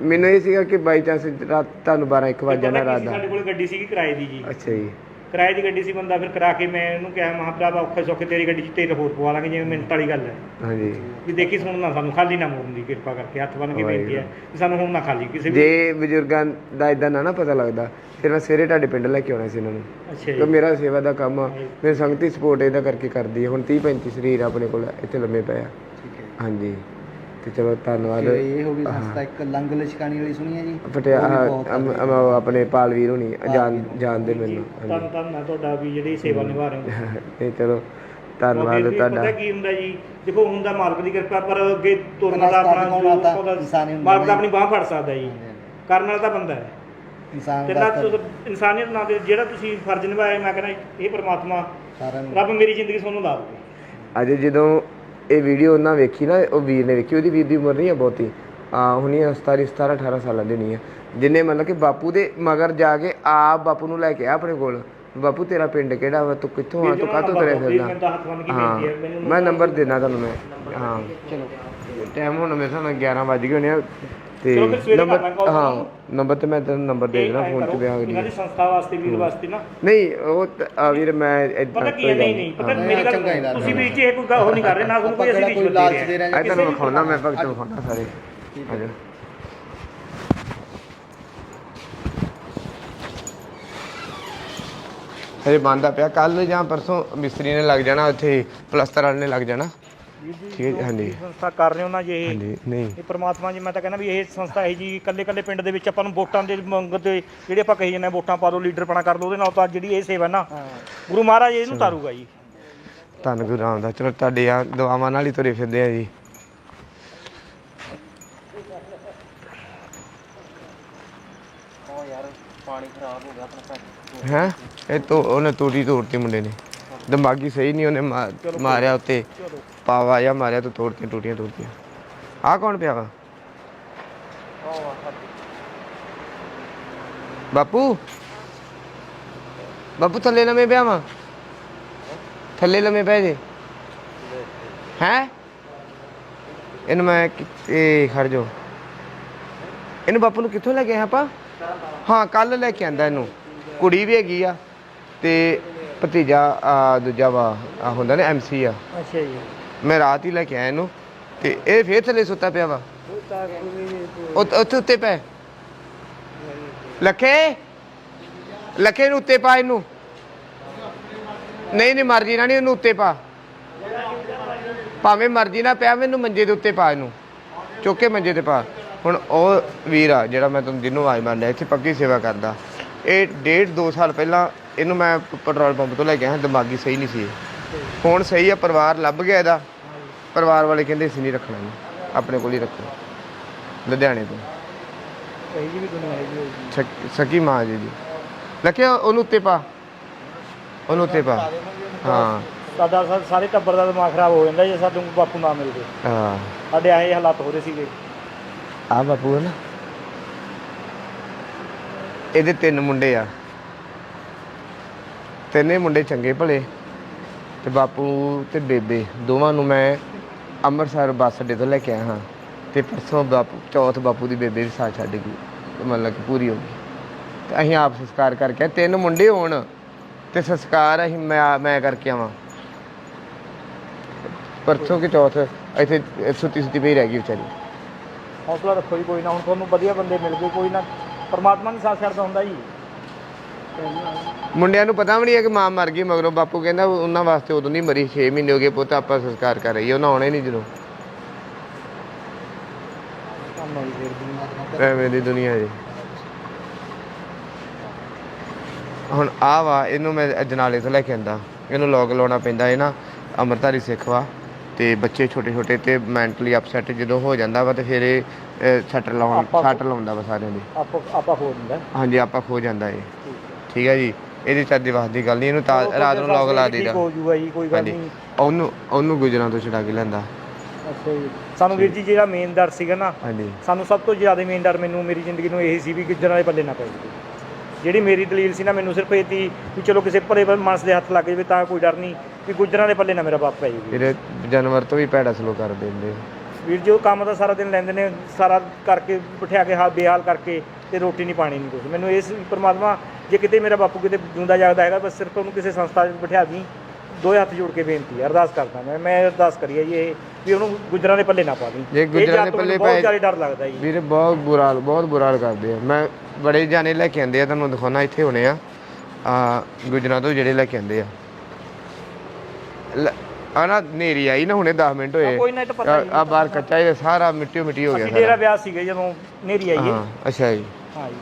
ਮੈਨੂੰ ਇਹ ਸੀਗਾ ਕਿ ਬਾਈ ਚਾਂਸ ਰਾਤ ਤੁਹਾਨੂੰ 12 1 ਵਜੇ ਜਾਣਾ ਰਾਤ ਦਾ। ਸਾਡੇ ਕੋਲ ਗੱਡੀ ਸੀਗੀ ਕਿਰਾਏ ਦੀ ਜੀ। ਅੱਛਾ ਜੀ। ਕਿਰਾਏ ਦੀ ਗੱਡੀ ਸੀ ਬੰਦਾ ਫਿਰ ਕਰਾ ਕੇ ਮੈਂ ਉਹਨੂੰ ਕਿਹਾ ਮਹਾਂ ਭਰਾਵਾ ਔਖੇ ਸੌਖੇ ਤੇਰੀ ਗੱਡੀ 'ਚ ਤੇਲ ਹੋਰ ਪਵਾ ਲਾਂਗੇ ਜਿਵੇਂ ਮਿੰਟ ਵਾਲੀ ਗੱਲ ਹੈ। ਹਾਂਜੀ। ਵੀ ਦੇਖੀ ਸੁਣਨਾ ਸਾਨੂੰ ਖਾਲੀ ਨਾ ਮੋੜਨ ਦੀ ਕਿਰਪਾ ਕਰਕੇ ਹੱਥ ਬੰਨ ਕੇ ਬੇਨਤੀ ਹੈ ਵੀ ਸਾਨੂੰ ਹੁਣ ਨਾ ਖਾਲੀ ਕਿਸੇ ਵੀ ਜੇ ਬਜ਼ੁਰਗਾਂ ਦਾ ਇਦਾਂ ਨਾ ਨਾ ਪਤਾ ਲੱਗਦਾ ਫਿਰ ਮੈਂ ਸਵੇਰੇ ਤੁਹਾਡੇ ਪਿੰਡ ਲੈ ਕੇ ਆਉਣਾ ਸੀ ਇਹਨਾਂ ਨੂੰ। ਅੱਛਾ ਜੀ। ਮੇਰਾ ਸੇਵਾ ਦਾ ਕੰਮ ਆ ਮੇਰੀ ਸੰਗਤੀ ਸਪੋਰਟ ਇਹਦਾ ਕਰਕੇ ਕਰਦੀ ਹੈ। ਹੁਣ 30 35 ਸਰੀਰ ਆਪਣੇ ਕੋਲ ਇੱਥੇ ਲੰਮੇ ਪਏ ਆ। ਠੀਕ ਹੈ। ਹਾਂਜੀ। ਤੇ ਚਲੋ ਧੰਨਵਾਦ। ਤੇ ਇਹ ਹੋ ਗਈ ਸੰਸਥਾ ਇੱਕ ਲੰਗ ਲਸ਼ਕਾਣੀ ਵਾਲੀ ਸੁਣੀ ਹੈ ਜੀ? ਪਟਿਆ ਉਹ ਵੀ ਬਹੁਤ ਅਮ- ਅਮ- ਆਪਣੇ ਪਾਲਵੀਰ ਹੋਣੀ ਜਾਣ ਜਾਣਦੇ ਮੈਨੂੰ। ਧੰਨ ਧੰਨ ਹੈ ਤੁਹਾਡਾ ਵੀ ਜਿਹੜੀ ਸੇਵਾ ਨਿਭਾ ਰਹੇ ਹੋ। ਹਾਂਜੀ ਇਹ ਚਲੋ ਧੰਨਵਾਦ ਤੁਹਾਡਾ ਕੀ ਹੁੰਦਾ ਜੀ ਦੇਖੋ ਹੁੰਦਾ ਮਾਲਕ ਦੀ ਕਿਰਪਾ ਪਰ ਅੱਗੇ ਤੁਰਨ ਦਾ ਆਪਣਾ ਤਾਂ ਉਹਦਾ ਇਨਸਾਨੀ ਹੁੰਦਾ ਮਾਲਕ ਤਾਂ। ਆਪਣੀ ਬਾਹ ਫੜ ਸਕਦਾ ਜੀ। ਕਰਨ ਵਾਲਾ ਤਾਂ ਬੰਦਾ ਹੈ। ਇਨਸਾਨ ਤੇ ਦਾ ਨਾ ਤਾਂ ਤੁਸੀਂ ਇਨਸਾਨੀਅਤ ਨਾਲ ਤੇ ਜਿਹੜਾ ਤੁਸੀਂ ਫਰਜ਼ ਨਿਭਾਇਆ ਮੈਂ ਕਹਿੰਦਾ ਇਹ ਪ੍ਰਮਾਤਮਾ ਸਾਰਿਆਂ ਨੂੰ। ਰੱਬ ਮੇਰੀ ਜ਼ਿੰਦਗੀ ਤੁਹਾਨੂੰ ਲਾ ਦੇਵੇ। ਅੱਜ ਜਦੋਂ ਇਹ ਵੀਡੀਓ ਉਹਨਾਂ ਵੇਖੀ ਨਾ ਉਹ ਵੀਰ ਨੇ ਵੇਖੀ ਉਹਦੀ ਵੀਰ ਦੀ ਉਮਰ ਨਹੀਂ ਹੈ ਬਹੁਤੀ। ਆ ਹੁਣੀ 17 17 18 ਸਾਲਾਂ ਦੀ ਨਹੀਂ ਹੈ ਜਿੰਨੇ ਮਤਲਬ ਕਿ ਬਾਪੂ ਦੇ ਮਗਰ ਜਾ ਕੇ ਆਪ ਬਾਪੂ ਨੂੰ ਲੈ ਕੇ ਆ ਆਪਣੇ ਕੋਲ। ਬਾਪੂ ਤੇਰਾ ਪਿੰਡ ਕਿਹੜਾ ਵਾ? ਤੂੰ ਕਿੱਥੋਂ ਆ? ਤੂੰ ਕਾਹਤੋਂ ਤੁਰਿਆ ਫਿਰਦਾ? ਹਾਂ। ਮੈਂ ਨੰਬਰ ਦੇਣਾ ਤੁਹਾਨੂੰ ਮੈਂ। ਹਾਂ। ਚਲੋ। ਟਾਈਮ ਹੁਣ ਮੇਰੇ ਨਾਲ 11 ਵੱਜ ਗਏ ਹੋਣੇ ਆ। ਤੇ ਚਲੋ ਫਿਰ ਸਵੇਰੇ ਨੰਬਰ ਕਰ ਲਾਂਗਾ ਉਹ ਹਾਂ ਨੰਬਰ ਤੇ ਮੈਂ ਤੈਨੂੰ ਨੰਬਰ ਦੇ ਦੇਣਾ ਫੋਨ ਤੇ ਕਰੋ, ਵਿਆਹ ਇਹਨਾਂ ਦੀ ਸੰਸਥਾ ਵਾਸਤੇ ਵੀਰ ਵਾਸਤੇ ਨਾ। ਨਹੀਂ ਉਹ ਤਾਂ- ਆ ਵੀਰ ਮੈਂ ਪਤਾ ਕੀ ਹੈ? ਨਹੀਂ ਨਹੀਂ। ਪਤਾ ਮੇਰੀ ਗੱਲ ਚੰਗਾ ਹੀ ਲੱਗਦਾ। ਤੁਸੀਂ ਵੀ ਇਹ ਕੋਈ ਗੱਲ ਉਹ ਨਹੀਂ ਕਰ ਰਹੇ ਨਾ ਤੁਹਾਨੂੰ ਕੋਈ ਅਸੀਂ ਕੋਈ ਰਿਸ਼ਵਤ ਲਾਲਚ ਦੇ ਦੇ ਰਹੇ ਰਹੇ ਹਾਂ ਤੁਹਾਨੂੰ ਵਿਖਾਉਣਾ ਮੈਂ ਭਗਤ ਵਿਖਾਉਣਾ ਸਾਰੇ ਆ ਜਾ ਇਹ ਬੰਦਾ ਪਿਆ ਕੱਲ ਜਾਂ ਪਰਸੋਂ ਮਿਸਤਰੀ ਨੇ ਲੱਗ ਜਾਣਾ ਉੱਥੇ ਪਲਸਤਰ ਵਾਲੇ ਨੇ ਲੱਗ ਜਾਣਾ। ਠੀਕ ਹੈ ਜੀ, ਹਾਂਜੀ ਸੰਸਥਾ ਕਰ ਰਹੇ ਹੋ ਨਾ ਜੇ ਇਹ? ਹਾਂਜੀ ਨਹੀਂ। ਇਹ ਪ੍ਰਮਾਤਮਾ ਜੀ ਮੈਂ ਤਾਂ ਕਹਿੰਦਾ ਵੀ ਇਹ ਸੰਸਥਾ ਹੈ ਜੀ ਇਕੱਲੇ ਇਕੱਲੇ ਪਿੰਡ ਦੇ ਵਿੱਚ ਆਪਾਂ ਨੂੰ ਵੋਟਾਂ ਦੇ ਮੰਗ ਤੇ ਜਿਹੜੇ ਆਪਾਂ ਕਹੀ ਜਾਂਦੇ ਹਾਂ, ਵੋਟਾਂ ਪਾ ਦਿਓ ਲੀਡਰ ਪਣਾ ਕਰ ਲਓ ਉਹਦੇ ਨਾਲ ਤਾਂ ਜਿਹੜੀ ਇਹ ਸੇਵਾ ਨਾ ਗੁਰੂ ਮਹਾਰਾਜ ਇਹਨੂੰ ਤਾਰੂਗਾ ਜੀ। ਧੰਨ ਗੁਰੂ ਰਾਮਦਾਸ ਚਲੋ ਤੁਹਾਡੇ ਆ ਦੁਆਵਾਂ ਨਾਲ ਹੀ ਤੁਰੇ ਫਿਰਦੇ ਆ ਜੀ। ਉਹ ਯਾਰ ਪਾਣੀ ਖਰਾਬ ਹੋ ਗਿਆ ਆਪਣਾ ਹੈ? ਇਹ ਤੋਂ ਉਹਨੇ ਤੋੜੀ ਤੋੜਤੀ ਮੁੰਡੇ ਨੇ। ਦਿਮਾਗੀ ਸਹੀ ਨਹੀਂ ਉਹਨੇ ਮਾ- ਮਾਰਿਆ ਉੱਤੇ। ਪਾਵਾ ਜਾਂ ਮਾਰਿਆ ਤਾਂ ਤੋੜਤੀਆਂ, ਟੂਟੀਆਂ ਟੂਟੀਆਂ। ਆ ਕੌਣ ਪਿਆ ਵਾ? ਬਾਪੂ? ਬਾਪੂ ਥੱਲੇ ਲੰਮੇ ਪਿਆ ਵਾ। ਥੱਲੇ ਲੰਮੇ ਪੈ ਜੇ। ਹੈ? ਇਹਨੂੰ ਮੈਂ ਕਿਤੇ ਖੜ ਜੋ ਇਹਨੂੰ ਬਾਪੂ ਨੂੰ ਕਿੱਥੋਂ ਲੈ ਕੇ ਆਏ ਆਪਾਂ? ਹਾਂ ਕੱਲ ਲੈ ਕੇ ਆਂਦਾ ਇਹਨੂੰ। ਕੁੜੀ ਵੀ ਹੈਗੀ ਆ ਤੇ ਭਤੀਜਾ ਦੂਜਾ ਵਾ ਹੁੰਦਾ ਨਾ ਐਮਸੀ ਆ। ਅੱਛਾ ਜੀ। ਮੈਂ ਰਾਤ ਹੀ ਲੈ ਕੇ ਆਇਆ ਇਹਨੂੰ ਤੇ ਇਹ ਫੇਰ ਥੱਲੇ ਸੁੱਤਾ ਪਿਆ ਵਾ। ਉੱਤ- ਉੱਥੇ ਉੱਤੇ ਪੈ। ਲੱਖੇ? ਲੱਖੇ ਨੂੰ ਉੱਤੇ ਪਾ ਇਹਨੂੰ। ਨਹੀਂ ਨਹੀਂ, ਮਰਜ਼ੀ ਨਾ ਨਹੀਂ ਇਹਨੂੰ ਉੱਤੇ ਪਾ। ਭਾਵੇਂ ਮਰਜ਼ੀ ਨਾ ਪਿਆ, ਮੈਨੂੰ ਮੰਜੇ ਦੇ ਉੱਤੇ ਪਾ ਇਹਨੂੰ। ਚੁੱਕ ਕੇ ਮੰਜੇ ਤੇ ਪਾ। ਹੁਣ ਉਹ ਵੀਰ ਆ, ਜਿਹੜਾ ਮੈਂ ਤੁਹਾਨੂੰ ਜਿਹਨੂੰ ਆਵਾਜ਼ ਮਾਰ ਲਿਆ ਇੱਥੇ ਪੱਕੀ ਸੇਵਾ ਕਰਦਾ। ਇਹ ਡੇਢ ਦੋ ਸਾਲ ਪਹਿਲਾਂ ਇਹਨੂੰ ਮੈਂ ਪ- ਪੈਟਰੋਲ ਪੰਪ ਤੋਂ ਲੈ ਕੇ ਆਇਆ, ਦਿਮਾਗੀ ਸਹੀ ਨਹੀਂ ਸੀ ਇਹ। ਹੁਣ ਸਹੀ ਆ ਪਰਿਵਾਰ ਲੱਭ ਗਿਆ ਇਹਦਾ। ਪਰਿਵਾਰ ਵਾਲੇ ਕਹਿੰਦੇ ਅਸੀਂ ਨਹੀਂ ਰੱਖਣਾ ਇਹਨੂੰ ਆਪਣੇ ਕੋਲ ਹੀ ਰੱਖੋ ਲੁਧਿਆਣੇ ਤੋਂ। ਕਹੀ ਜੀ ਵੀ ਦੁਨੀਆ ਹੈਗੀ ਹੋਈ ਜੀ ਸਕ- ਸਕੀ ਮਾਂ ਜੀ ਦੀ। ਲੱਖੇ ਉਹਨੂੰ ਉੱਤੇ ਪਾ। ਉਹਨੂੰ ਉੱਤੇ ਪਾ। ਹਾਂ। ਸਾਡਾ ਸਾ- ਸਾਰੇ ਟੱਬਰ ਦਾ ਦਿਮਾਗ ਖਰਾਬ ਹੋ ਜਾਂਦਾ ਜੇ ਸਾਨੂੰ ਬਾਪੂ ਨਾ ਮਿਲਦੇ ਹਾਂ। ਸਾਡੇ ਆਏ ਹਾਲਾਤ ਹੋ ਰਹੇ ਸੀਗੇ। ਆ ਬਾਪੂ ਹੈ ਨਾ। ਇਹਦੇ ਤਿੰਨ ਮੁੰਡੇ ਆ। ਤਿੰਨੇ ਮੁੰਡੇ ਚੰਗੇ ਭਲੇ। ਤੇ ਬਾਪੂ ਤੇ ਬੇਬੇ, ਦੋਵਾਂ ਨੂੰ ਮੈਂ ਅੰਮ੍ਰਿਤਸਰ ਬੱਸ ਅੱਡੇ ਤੋਂ ਲੈ ਕੇ ਆਇਆ ਹਾਂ। ਤੇ ਪਰਸੋਂ ਬਾਪੂ, ਚੌਥ ਬਾਪੂ ਦੀ ਬੇਬੇ ਵੀ ਸਾਥ ਛੱਡ ਗਈ, ਤੇ ਮਤਲਬ ਕਿ ਪੂਰੀ ਹੋ ਗਈ। ਤੇ ਅਸੀਂ ਆਪ ਸੰਸਕਾਰ ਕਰਕੇ ਆਏ। ਤਿੰਨ ਮੁੰਡੇ ਹੋਣ, ਤੇ ਸੰਸਕਾਰ ਅਸੀਂ ਮੈਂ ਮੈਂ ਕਰਕੇ ਆਵਾਂ। ਪਰਸੋਂ ਕਿ ਚੌਥ, ਇੱਥੇ ਸੁੱਤੀ ਸੁੱਤੀ ਪਈ ਰਹਿ ਗਈ ਵਿਚਾਰੀ। ਹੌਸਲਾ ਰੱਖੋ ਜੀ, ਕੋਈ ਨਾ, ਹੁਣ ਤੁਹਾਨੂੰ ਵਧੀਆ ਬੰਦੇ ਮਿਲ ਗਏ, ਕੋਈ ਨਾ। ਪਰਮਾਤਮਾ ਨਹੀਂ ਸਾਥ ਛੱਡਦਾ ਹੁੰਦਾ ਜੀ। ਮੁੰਡਿਆਂ ਨੂੰ ਪਤਾ ਵੀ ਨਹੀਂ ਹੈ ਕਿ ਮਾਂ ਮਰ ਗਈ ਮਗਰੋਂ ਬਾਪੂ ਕਹਿੰਦਾ ਉਹਨਾਂ ਵਾਸਤੇ ਉਦੋਂ ਨਹੀਂ ਮਰੀ 6 ਮਹੀਨੇ ਹੋ ਗਏ ਪੁੱਤ ਆਪਾਂ ਸੰਸਕਾਰ ਕਰ ਰਹੀ ਉਹਨਾਂ ਆਉਣਾ ਹੀ ਨਹੀਂ ਜਦੋਂ। ਐਵੇਂ ਦੀ ਦੁਨੀਆ ਜੀ। ਹੁਣ ਆ ਵਾ ਇਹਨੂੰ ਮੈਂ ਜਨਾਲੇ ਤੋਂ ਲੈ ਕੇ ਆਂਦਾ। ਇਹਨੂੰ ਲੋਕ ਲਾਉਣਾ ਪੈਂਦਾ ਇਹ ਨਾ ਅਮਰਤਾਰੀ ਸਿੱਖ ਵਾ ਤੇ ਬੱਚੇ ਛੋਟੇ ਛੋਟੇ ਤੇ ਮੈਂਟਲੀ ਅਪਸੈਟ ਜਦੋਂ ਹੋ ਜਾਂਦਾ ਵਾ ਤੇ ਫਿਰ ਇਹ ਅ, ਸੱਟ ਲਾਉਣ ਸੱਟ ਲਾਉਂਦਾ ਵਾ ਸਾਰਿਆਂ ਦੀ। ਆਪਾਂ ਆਪਾਂ ਹੋ ਦਿੰਦਾ ਹਾਂਜੀ ਆਪਾਂ ਖੋ ਜਾਂਦਾ ਇਹ। ਠੀਕ ਹੈ ਜੀ ਇਹਦੀ ਚੱਜ ਵਾਸ ਦੀ ਗੱਲ ਨਹੀਂ ਇਹਨੂੰ ਤਾਂ ਰਾਤ ਨੂੰ ਲੌਗ ਲਾ ਦੇਈਦਾ। ਹੋ ਜੂਗਾ ਜੀ ਕੋਈ ਗੱਲ ਹਾਂਜੀ। ਨਹੀਂ। ਉਹਨੂੰ ਉਹਨੂੰ ਗੁਜਰਾਂ ਤੋਂ ਛੁਡਾ ਕੇ ਲੈਂਦਾ ਅੱਛਾ ਜੀ। ਸਾਨੂੰ ਵੀਰ ਜੀ ਜਿਹੜਾ ਮੇਨ ਡਰ ਸੀਗਾ ਨਾ ਹਾਂਜੀ। ਸਾਨੂੰ ਸਭ ਤੋਂ ਜ਼ਿਆਦਾ ਮੇਨ ਡਰ ਮੈਨੂੰ ਮੇਰੀ ਜ਼ਿੰਦਗੀ ਨੂੰ ਇਹ ਸੀ ਵੀ ਗੁੱਜਰਾਂ ਦੇ ਪੱਲੇ ਨਾ ਪੈ ਜਾਵੇ। ਜਿਹੜੀ ਮੇਰੀ ਦਲੀਲ ਸੀ ਨਾ ਮੈਨੂੰ ਸਿਰਫ ਇਹ ਸੀ ਵੀ ਚਲੋ ਕਿਸੇ ਭਲੇ ਮਾਨਸ ਦੇ ਹੱਥ ਲੱਗ ਜਾਵੇ ਤਾਂ ਕੋਈ ਡਰ ਨਹੀਂ ਵੀ ਗੁੱਜਰਾਂ ਦੇ ਪੱਲੇ ਨਾ ਮੇਰਾ ਬਾਪ ਪੈ ਜਾਵੇ। ਫਿਰ ਜਾਨਵਰ ਤੋਂ ਵੀ ਭੈੜਾ ਸਲੋ ਕਰ ਦਿੰਦੇ। ਵੀਰ ਜੀ ਉਹ ਕੰਮ ਤਾਂ ਸਾਰਾ ਦਿਨ ਲੈਂਦੇ ਨੇ ਸਾਰਾ ਕਰਕੇ ਬਿਠਾ ਕੇ ਹਾਲ ਬੇਹਾਲ ਕਰਕੇ ਤੇ ਰੋਟੀ ਨਹੀਂ ਪਾਣੀ ਨਹੀਂ ਕੁਛ। ਮੈਨੂੰ ਇਸ ਪਰਮਾਤਮਾ ਜੇ ਕਿਤੇ ਮੇਰਾ ਬਾਪੂ ਕਿਤੇ ਜਿਉਂਦਾ ਜਾਗਦਾ ਹੈਗਾ ਬਸ ਸਿਰਫ ਉਹਨੂੰ ਕਿਸੇ ਸੰਸਥਾ 'ਚ ਬਿਠਾ ਦੀ ਦੋ ਹੱਥ ਜੋੜ ਕੇ ਬੇਨਤੀ ਹੈ ਅਰਦਾਸ ਕਰਦਾ ਮੈਂ ਮੈਂ ਅਰਦਾਸ ਕਰੀ ਹੈ ਜੀ ਇਹ ਵੀ ਉਹਨੂੰ ਗੁੱਜਰਾਂ ਦੇ ਪੱਲੇ ਨਾ ਪਾ ਦੀ ਜੇ ਗੁੱਜਰਾਂ ਦੇ ਪੱਲੇ ਬਹੁਤ ਜ਼ਿਆਦਾ ਡਰ ਲੱਗਦਾ ਜੀ। ਵੀਰੇ ਬਹੁਤ ਬੁਰਾ ਹਾਲ ਬਹੁਤ ਬੁਰਾ ਹਾਲ ਕਰਦੇ ਆ। ਮੈਂ ਬੜੇ ਜਾਣੇ ਲੈ ਕੇ ਆਂਦੇ ਆ ਤੁਹਾਨੂੰ ਦਿਖਾਉਣਾ ਇੱਥੇ ਹੋਣੇ ਆ। ਆ ਗੁਜਰਾਂ ਤੋਂ ਜਿਹੜੇ ਲੈ ਕੇ ਆਂਦੇ ਆ। ਆ ਨਾ ਨੇਰੀ ਆਈ ਨਾ ਹੁਣੇ 10 ਮਿੰਟ ਹੋਏ। ਕੋਈ ਨਾ ਇਹ ਤਾਂ ਪਤਾ ਹੀ ਆ ਬਾਹਰ ਕੱਚਾ ਇਹ ਸਾਰਾ ਮਿੱਟੀ ਮਿੱਟੀ ਹੋ ਗਿਆ ਅਸੀਂ ਡੇਰਾ ਸਾਰਾ ਵਿਆਹ ਸੀਗੇ ਜਦੋਂ ਨੇਰੀ ਆਈ ਹਾਂ ਅੱਛਾ ਜੀ। ਹਾਂ ਜੀ।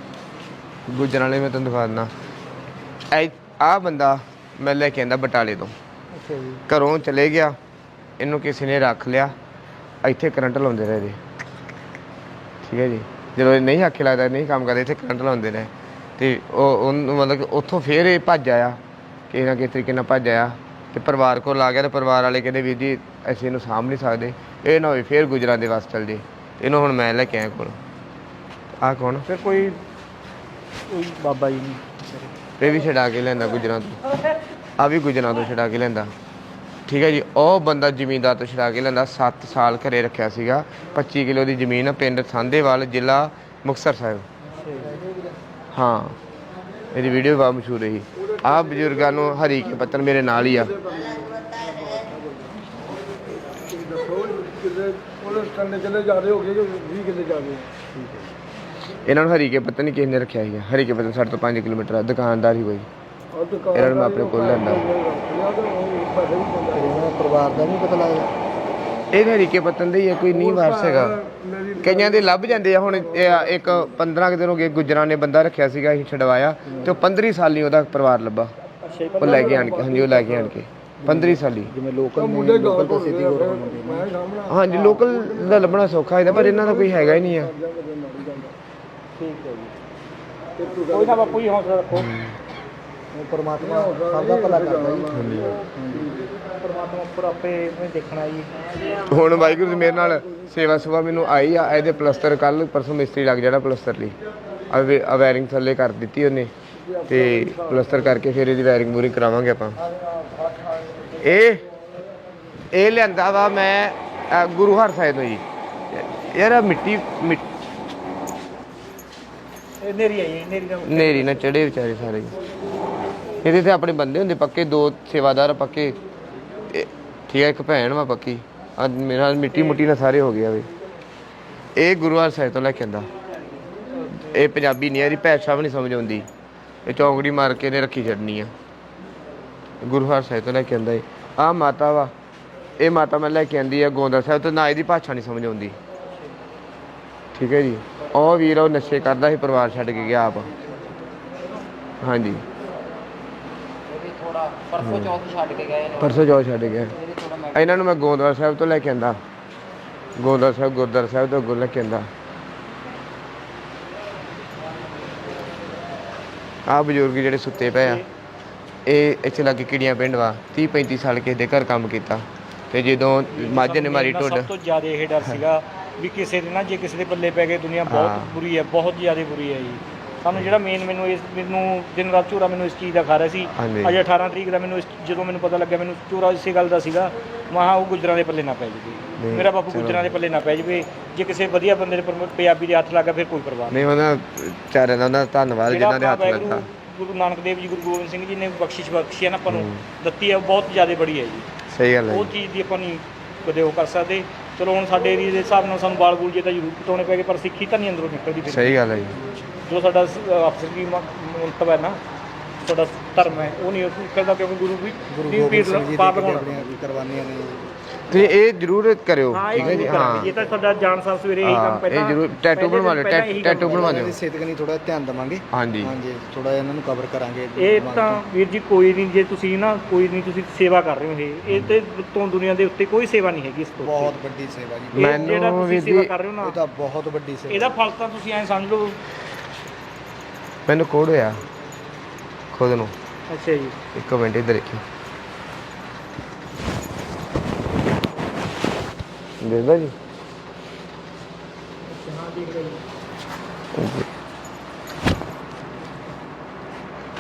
ਗੁਜਰਾਂ ਵਾਲੇ ਮੈਂ ਤੁਹਾਨੂੰ ਦਿਖਾ ਦਿੰਦਾ। ਐ ਆ ਬੰਦਾ ਮੈਂ ਲੈ ਕੇ ਆਂਦਾ ਬਟਾਲੇ ਤੋਂ। ਅੱਛਾ ਜੀ। ਘਰੋਂ ਚਲੇ ਗਿਆ ਇਹਨੂੰ ਕਿਸੇ ਨੇ ਰੱਖ ਲਿਆ। ਇੱਥੇ ਕਰੰਟ ਲਾਉਂਦੇ ਰਹੇ ਜੀ ਠੀਕ ਹੈ ਜੀ। ਜਦੋਂ ਇਹ ਨਹੀਂ ਆਖੇ ਲੱਗਦਾ ਨਹੀਂ ਕੰਮ ਕਰਦੇ ਇੱਥੇ ਕਰੰਟ ਲਾਉਂਦੇ ਰਹੇ। ਤੇ ਉਹ ਉਹਨੂੰ ਮਤਲਬ ਉੱਥੋਂ ਫੇਰ ਇਹ ਭੱਜ ਆਇਆ ਕਿਸੇ ਨਾ ਕਿਸੇ ਤਰੀਕੇ ਨਾਲ ਭੱਜ ਆਇਆ। ਤੇ ਪਰਿਵਾਰ ਕੋਲ ਆ ਗਿਆ ਤੇ ਪਰਿਵਾਰ ਵਾਲੇ ਕਹਿੰਦੇ ਵੀਰ ਜੀ ਅਸੀਂ ਇਹਨੂੰ ਸਾਂਭ ਨਹੀਂ ਸਕਦੇ। ਇਹ ਨਾ ਹੋਵੇ ਫੇਰ ਗੁਜਰਾਂ ਦੇ ਵਾਸ ਚੱਲ ਜੇ ਇਹਨੂੰ ਹੁਣ ਮੈਂ ਲੈ ਕੇ ਆਇਆ ਕੋਲ। ਆਹ ਕੌਣ? ਫਿਰ ਕੋਈ ਕੋਈ ਬਾਬਾ ਜੀ ਨਹੀਂ। ਇਹ ਵੀ ਛਡਾ ਕੇ ਲੈਂਦਾ ਗੁਜਰਾਂ ਤੋਂ। ਆ ਵੀ ਗੁਜਰਾਂ ਤੋਂ ਛਡਾ ਕੇ ਲੈਂਦਾ। ਠੀਕ ਹੈ ਜੀ ਉਹ ਬੰਦਾ ਜ਼ਮੀਨਦਾਰ ਤੋਂ ਛਡਾ ਕੇ ਲੈਂਦਾ। 7 ਸਾਲ ਘਰੇ ਰੱਖਿਆ ਸੀਗਾ। 25 ਕਿਲੋ ਦੀ ਜ਼ਮੀਨ ਆ, ਪਿੰਡ ਸੰਧੇਵਾਲ ਜ਼ਿਲ੍ਹਾ ਮੁਕਤਸਰ ਸਾਹਿਬ। ਹਾਂ ਇਹਦੀ ਵੀਡੀਓ ਬਹੁਤ ਮਸ਼ਹੂਰ ਰਹੀ। ਆ ਬਜ਼ੁਰਗਾਂ ਨੂੰ ਹਰੀ ਕੇ ਪੱਤਨ ਮੇਰੇ ਨਾਲ ਹੀ ਆ। ਪੁਲਿਸ ਕੰਨੇ ਕਿੱਲੇ ਜਾ ਰਹੇ ਹੋ ਗਏ 20 ਕਿੱਲੇ ਜਾ ਰਹੇ ਇਹਨਾਂ ਨੂੰ ਹਰੀ ਕੇ ਪੱਤਨ ਨਹੀਂ ਕਿਸੇ ਨੇ ਰੱਖਿਆ ਸੀਗਾ। ਹਰੀ ਕੇ ਪੱਤਨ ਸਾਡੇ ਤੋਂ 5 ਕਿਲੋਮੀਟਰ ਆ ਦੁਕਾਨਦਾਰ ਹੀ ਕੋਈ। ਔਰ ਦੁਕਾਨ ਇਹਨਾਂ ਨੂੰ ਮੈਂ ਆਪਣੇ ਕੋਲ ਲੈਂਦਾ। ਪਰਿਵਾਰ ਦਾ ਨਹੀਂ ਪਤਾ ਲੱਗਦਾ। ਇਹ ਹਰੀ ਕੇ ਪੱਤਨ ਦੇ ਹੀ ਆ ਕੋਈ ਨਹੀਂ ਵਾਰਸ ਹੈਗਾ। ਕਈਆਂ ਦੇ ਲੱਭ ਜਾਂਦੇ ਆ ਹੁਣ ਇਹ ਆ ਇੱਕ 15 ਕੁ ਦਿਨ ਹੋ ਗਏ ਗੁਜਰਾਂ ਨੇ ਬੰਦਾ ਰੱਖਿਆ ਸੀਗਾ ਅਸੀਂ ਛਡਵਾਇਆ ਤੇ ਉਹ 15 ਸਾਲੀ ਉਹਦਾ ਪਰਿਵਾਰ ਲੱਭਾ। ਉਹ ਲੈ ਕੇ ਆਣ ਕੇ ਹਾਂਜੀ ਉਹ ਲੈ ਕੇ ਆਣ ਕੇ 15 ਸਾਲੀ ਜਿਵੇਂ ਲੋਕਲ ਤਾਂ ਸਿੱਧੀ ਹਾਂਜੀ ਲੋਕਲ ਦਾ ਲੱਭਣਾ ਸੌਖਾ ਇਹਦਾ ਪਰ ਇਹਨਾਂ ਦਾ ਕੋਈ ਹੈਗਾ ਹੀ ਨਹੀਂ ਆ। ਠੀਕ ਹੈ ਜੀ। ਕੋਈ ਨਾ ਬਾਪੂ ਜੀ ਹੌਸਲਾ ਰੱਖੋ। ਉਹ ਪਰਮਾਤਮਾ ਸਭ ਦਾ ਭਲਾ ਕਰਦਾ ਜੀ। ਪਰਮਾਤਮਾ ਉੱਪਰ ਆਪੇ ਇਹਨੇ ਦੇਖਣਾ ਜੀ। ਹੁਣ ਵਾਹਿਗੁਰੂ ਜੀ ਮੇਰੇ ਨਾਲ ਸੇਵਾ ਸੁਭਾ ਮੈਨੂੰ ਆਈ ਆ ਇਹਦੇ ਪਲਸਤਰ ਕੱਲ ਪਰਸੋਂ ਮਿਸਤਰੀ ਲੱਗ ਜਾਣਾ ਪਲਸਤਰ ਲਈ। ਆ ਵੇ- ਆ ਵਾਇਰਿੰਗ ਥੱਲੇ ਕਰ ਦਿੱਤੀ ਉਹਨੇ। ਤੇ ਪਲਸਤਰ ਕਰਕੇ ਫਿਰ ਇਹਦੀ ਵਾਇਰਿੰਗ ਪੂਰੀ ਕਰਾਵਾਂਗੇ ਆਪਾਂ। ਇਹ ਇਹ ਲਿਆਂਦਾ ਵਾ ਮੈਂ ਅ, ਗੁਰੂ ਹਰ ਸਾਹਿਬ ਤੋਂ ਜੀ। ਯਾਰ ਆਹ ਮਿੱਟੀ ਨੇਰੀ ਆਈ ਨੇਰੀ ਦਾ ਨੇਰੀ ਨਾ ਚੜੇ ਵਿਚਾਰੇ ਸਾਰੇ। ਇਹਦੇ ਤੇ ਆਪਣੇ ਬੰਦੇ ਹੁੰਦੇ ਪੱਕੇ, ਦੋ ਸੇਵਾਦਾਰ ਪੱਕੇ। ਇਹ- ਠੀਕ ਹੈ, ਇੱਕ ਭੈਣ ਵਾ ਪੱਕੀ। ਅੱਜ ਮੇਰਾ ਮਿੱਟੀ ਮੁੱਟੀ ਨਾਲ ਸਾਰੇ ਹੋ ਗਿਆ ਵੇ। ਇਹ ਗੁਰੂਵਾਰ ਸਾਹਿਬ ਤੋਂ ਲੈ ਕੇ ਆਂਦਾ ਇਹ ਪੰਜਾਬੀ ਨਹੀਂ ਆ ਇਹਦੀ ਭਾਸ਼ਾ ਵੀ ਨਹੀਂ ਸਮਝ ਆਉਂਦੀ। ਇਹ ਚੌਂਕੜੀ ਮਾਰ ਕੇ ਇਹਨੇ ਰੱਖੀ ਛੱਡਣੀ ਆ। ਗੁਰੂਵਾਰ ਸਾਹਿਬ ਤੋਂ ਲੈ ਕੇ ਆਂਦਾ ਇਹ। ਆ ਮਾਤਾ ਵਾ, ਇਹ ਮਾਤਾ ਮੈਂ ਲੈ ਕੇ ਆਂਦੀ ਆ ਗੋਂਦਾ ਸਾਹਿਬ ਤੋਂ, ਨਾ ਇਹਦੀ ਭਾਸ਼ਾ ਨਹੀਂ ਸਮਝ ਆਉਂਦੀ। ਠੀਕ ਹੈ ਜੀ। ਉਹ ਵੀਰ ਉਹ ਨਸ਼ੇ ਕਰਦਾ ਸੀ ਪਰਿਵਾਰ ਛੱਡ ਕੇ ਗਿਆ ਆਪ। ਹਾਂਜੀ। ਥੋੜਾ ਪਰਸੋਂ ਚੌਥ ਛੱਡ ਕੇ ਗਏ ਨੇ। ਪਰਸੋਂ ਜੋ ਛੱਡ ਗਿਆ ਇਹਦੇ ਥੋੜਾ ਮੈਂ ਇਹਨਾਂ ਨੂੰ ਮੈਂ ਗੋਂਦਵਾਲ ਸਾਹਿਬ ਤੋਂ ਲੈ ਕੇ ਆਂਦਾ। ਗੋਂਦਵਾਲ ਸਾਹਿਬ ਗੁਰਦੁਆਰਾ ਸਾਹਿਬ ਤੋਂ ਅੱਗੋਂ ਲੈ ਕੇ ਆਂਦਾ। ਆ ਬਜ਼ੁਰਗ ਜਿਹੜੇ ਸੁੱਤੇ ਪਏ ਆ ਇਹ ਇੱਥੇ ਲੱਗੇ ਕਿੜੀਆਂ ਪਿੰਡ ਵਾ 30 35 ਸਾਲ ਕਿਸੇ ਦੇ ਘਰ ਕੰਮ ਕੀਤਾ। ਤੇ ਜਦੋਂ ਮੱਝ ਨੇ ਮਾਰੀ ਢੁੱਡ ਸਭ ਤੋਂ ਜ਼ਿਆਦਾ ਇਹ ਡਰ ਸੀਗਾ ਵੀ ਕਿਸੇ ਦੇ ਨਾ ਜੇ ਕਿਸੇ ਦੇ ਪੱਲੇ ਪੈ ਗਏ ਦੁਨੀਆ। ਬਹੁਤ ਬੁਰੀ ਹੈ ਬਹੁਤ ਜ਼ਿਆਦਾ ਬੁਰੀ ਹੈ ਜੀ ਸਾਨੂੰ ਜਿਹੜਾ ਮੇਨ ਮੈਨੂੰ ਇਸ ਮੈਨੂੰ ਦਿਨ ਰਾਤ ਝੂਰਾ ਮੈਨੂੰ ਇਸ ਚੀਜ਼ ਦਾ ਖਾ ਰਿਹਾ ਸੀ। ਅਜੇ 18 ਤਰੀਕ ਦਾ ਮੈਨੂੰ ਜਦੋਂ ਮੈਨੂੰ ਪਤਾ ਲੱਗਿਆ ਮੈਨੂੰ ਝੂਰਾ ਇਸੇ ਗੱਲ ਦਾ ਸੀਗਾ ਮਹਾ ਉਹ ਗੁਜਰਾਂ ਦੇ ਪੱਲੇ ਨਾ ਪੈ ਜਵੇ ਮੇਰਾ ਬਾਪੂ। ਗੁਜਰਾਂ ਦੇ ਪੱਲੇ ਨਾ ਪੈ ਜਵੇ ਜੇ ਕਿਸੇ ਵਧੀਆ ਬੰਦੇ ਦੇ ਪੰਜਾਬੀ ਦੇ ਹੱਥ ਲੱਗਾ ਫਿਰ ਕੋਈ ਪਰਵਾਹ ਨਹੀਂ ਉਹਨਾਂ ਚਾਰਿਆਂ ਦਾ ਉਹਨਾਂ ਦਾ ਧੰਨਵਾਦ ਜਿਨ੍ਹਾਂ ਦੇ ਹੱਥ ਲੱਗਾ ਗੁਰੂ ਨਾਨਕ ਦੇਵ ਜੀ ਗੁਰੂ ਗੋਬਿੰਦ ਸਿੰਘ ਜੀ ਨੇ ਬਖਸ਼ਿਸ਼ ਬਖਸ਼ੀ ਹੈ ਨਾ ਆਪਾਂ ਨੂੰ ਦਿੱਤੀ ਹੈ ਬਹੁਤ ਜ਼ਿਆਦਾ ਬੜੀ ਹੈ ਜੀ ਸਹੀ ਗੱਲ ਹੈ ਉਹ। ਚੀਜ਼ ਦੀ ਆਪਾਂ ਨਹੀਂ ਕਦੇ ਉਹ ਕਰ ਸਕਦੇ ਚਲੋ ਹੁਣ ਸਾਡੇ ਏਰੀਏ ਦੇ ਹਿਸਾਬ ਨਾਲ ਸਾਨੂੰ ਬਾਲ ਬੂਲ ਜੇ ਤਾਂ ਜ਼ਰੂਰ ਕਟਾਉਣੇ ਪੈਗੇ ਪਰ ਸਿੱਖੀ ਤਾਂ ਨਹੀਂ ਅੰਦਰੋਂ ਨਿਕਲਦੀ ਫਿਰ ਸਹੀ ਗੱਲ ਹੈ ਜੀ। ਜੋ ਸਾਡਾ ਸ- ਅਫਸਰ ਦੀ ਮ- ਮੰਤਵ ਹੈ ਨਾ ਸਾਡਾ ਧਰਮ ਹੈ ਉਹ ਨਹੀਂ ਨਿਕਲਦਾ ਕਿਉਂਕਿ ਗੁਰੂ ਵੀ ਗੁਰੂ ਦੀ ਪੀਰ ਪਾਪ ਕੁਰਬਾਨੀਆਂ ਨੇ। ਤੇ ਇਹ ਜ਼ਰੂਰ ਕਰਿਓ ਠੀਕ ਇਹ ਹੈ ਜੀ? ਹਾਂ। ਜੇ ਤਾਂ ਤੁਹਾਡਾ ਜਾਨ ਸਾਹਿਬ ਸਵੇਰੇ ਇਹੀ ਹਾਂ, ਕੰਮ ਇਹ ਪਹਿਲਾਂ ਜ਼ਰੂਰ ਟੈਟੂ ਬਣਵਾ ਲਿਓ, ਇਹੀ ਟੈਟੂ ਬਣਵਾ ਦਿਓ। ਸਿਹਤ ਕਨੀ ਥੋੜਾ ਧਿਆਨ ਦੇਵਾਂਗੇ। ਹਾਂਜੀ। ਹਾਂਜੀ ਥੋੜਾ ਇਹਨਾਂ ਨੂੰ ਕਵਰ ਕਰਾਂਗੇ। ਇਹ ਤਾਂ ਵੀਰ ਜੀ ਕੋਈ ਨਹੀਂ ਜੇ ਤੁਸੀਂ ਨਾ ਕੋਈ ਨਹੀਂ ਤੁਸੀਂ ਸੇਵਾ ਕਰ ਰਹੇ ਹੋ ਇਹ। ਇਹ ਤੇ ਤੋਂ ਦੁਨੀਆ ਦੇ ਉੱਤੇ ਕੋਈ ਸੇਵਾ ਨਹੀਂ ਹੈਗੀ ਇਸ ਤੋਂ। ਬਹੁਤ ਵੱਡੀ ਸੇਵਾ ਜੀ। ਇਹ ਮੈਨੂੰ ਜਿਹੜਾ ਤੁਸੀਂ ਵੀਰ ਸੇਵਾ ਕਰ ਰਹੇ ਹੋ ਇਹ ਨਾ ਤਾਂ ਬਹੁਤ ਵੱਡੀ ਸੇਵਾ। ਇਹਦਾ ਫਲ ਤਾਂ ਤੁਸੀਂ ਐਂ ਸਮਝ ਲਓ। ਮੈਨੂੰ ਕੋਡ ਹੋਇਆ ਖੁਦ ਨੂੰ। ਅੱਛਾ ਜੀ। ਇੱਕ ਮਿੰਟ ਇੱਧਰ ਦੇਖੀ ਦੇਖਦਾ ਜੀ।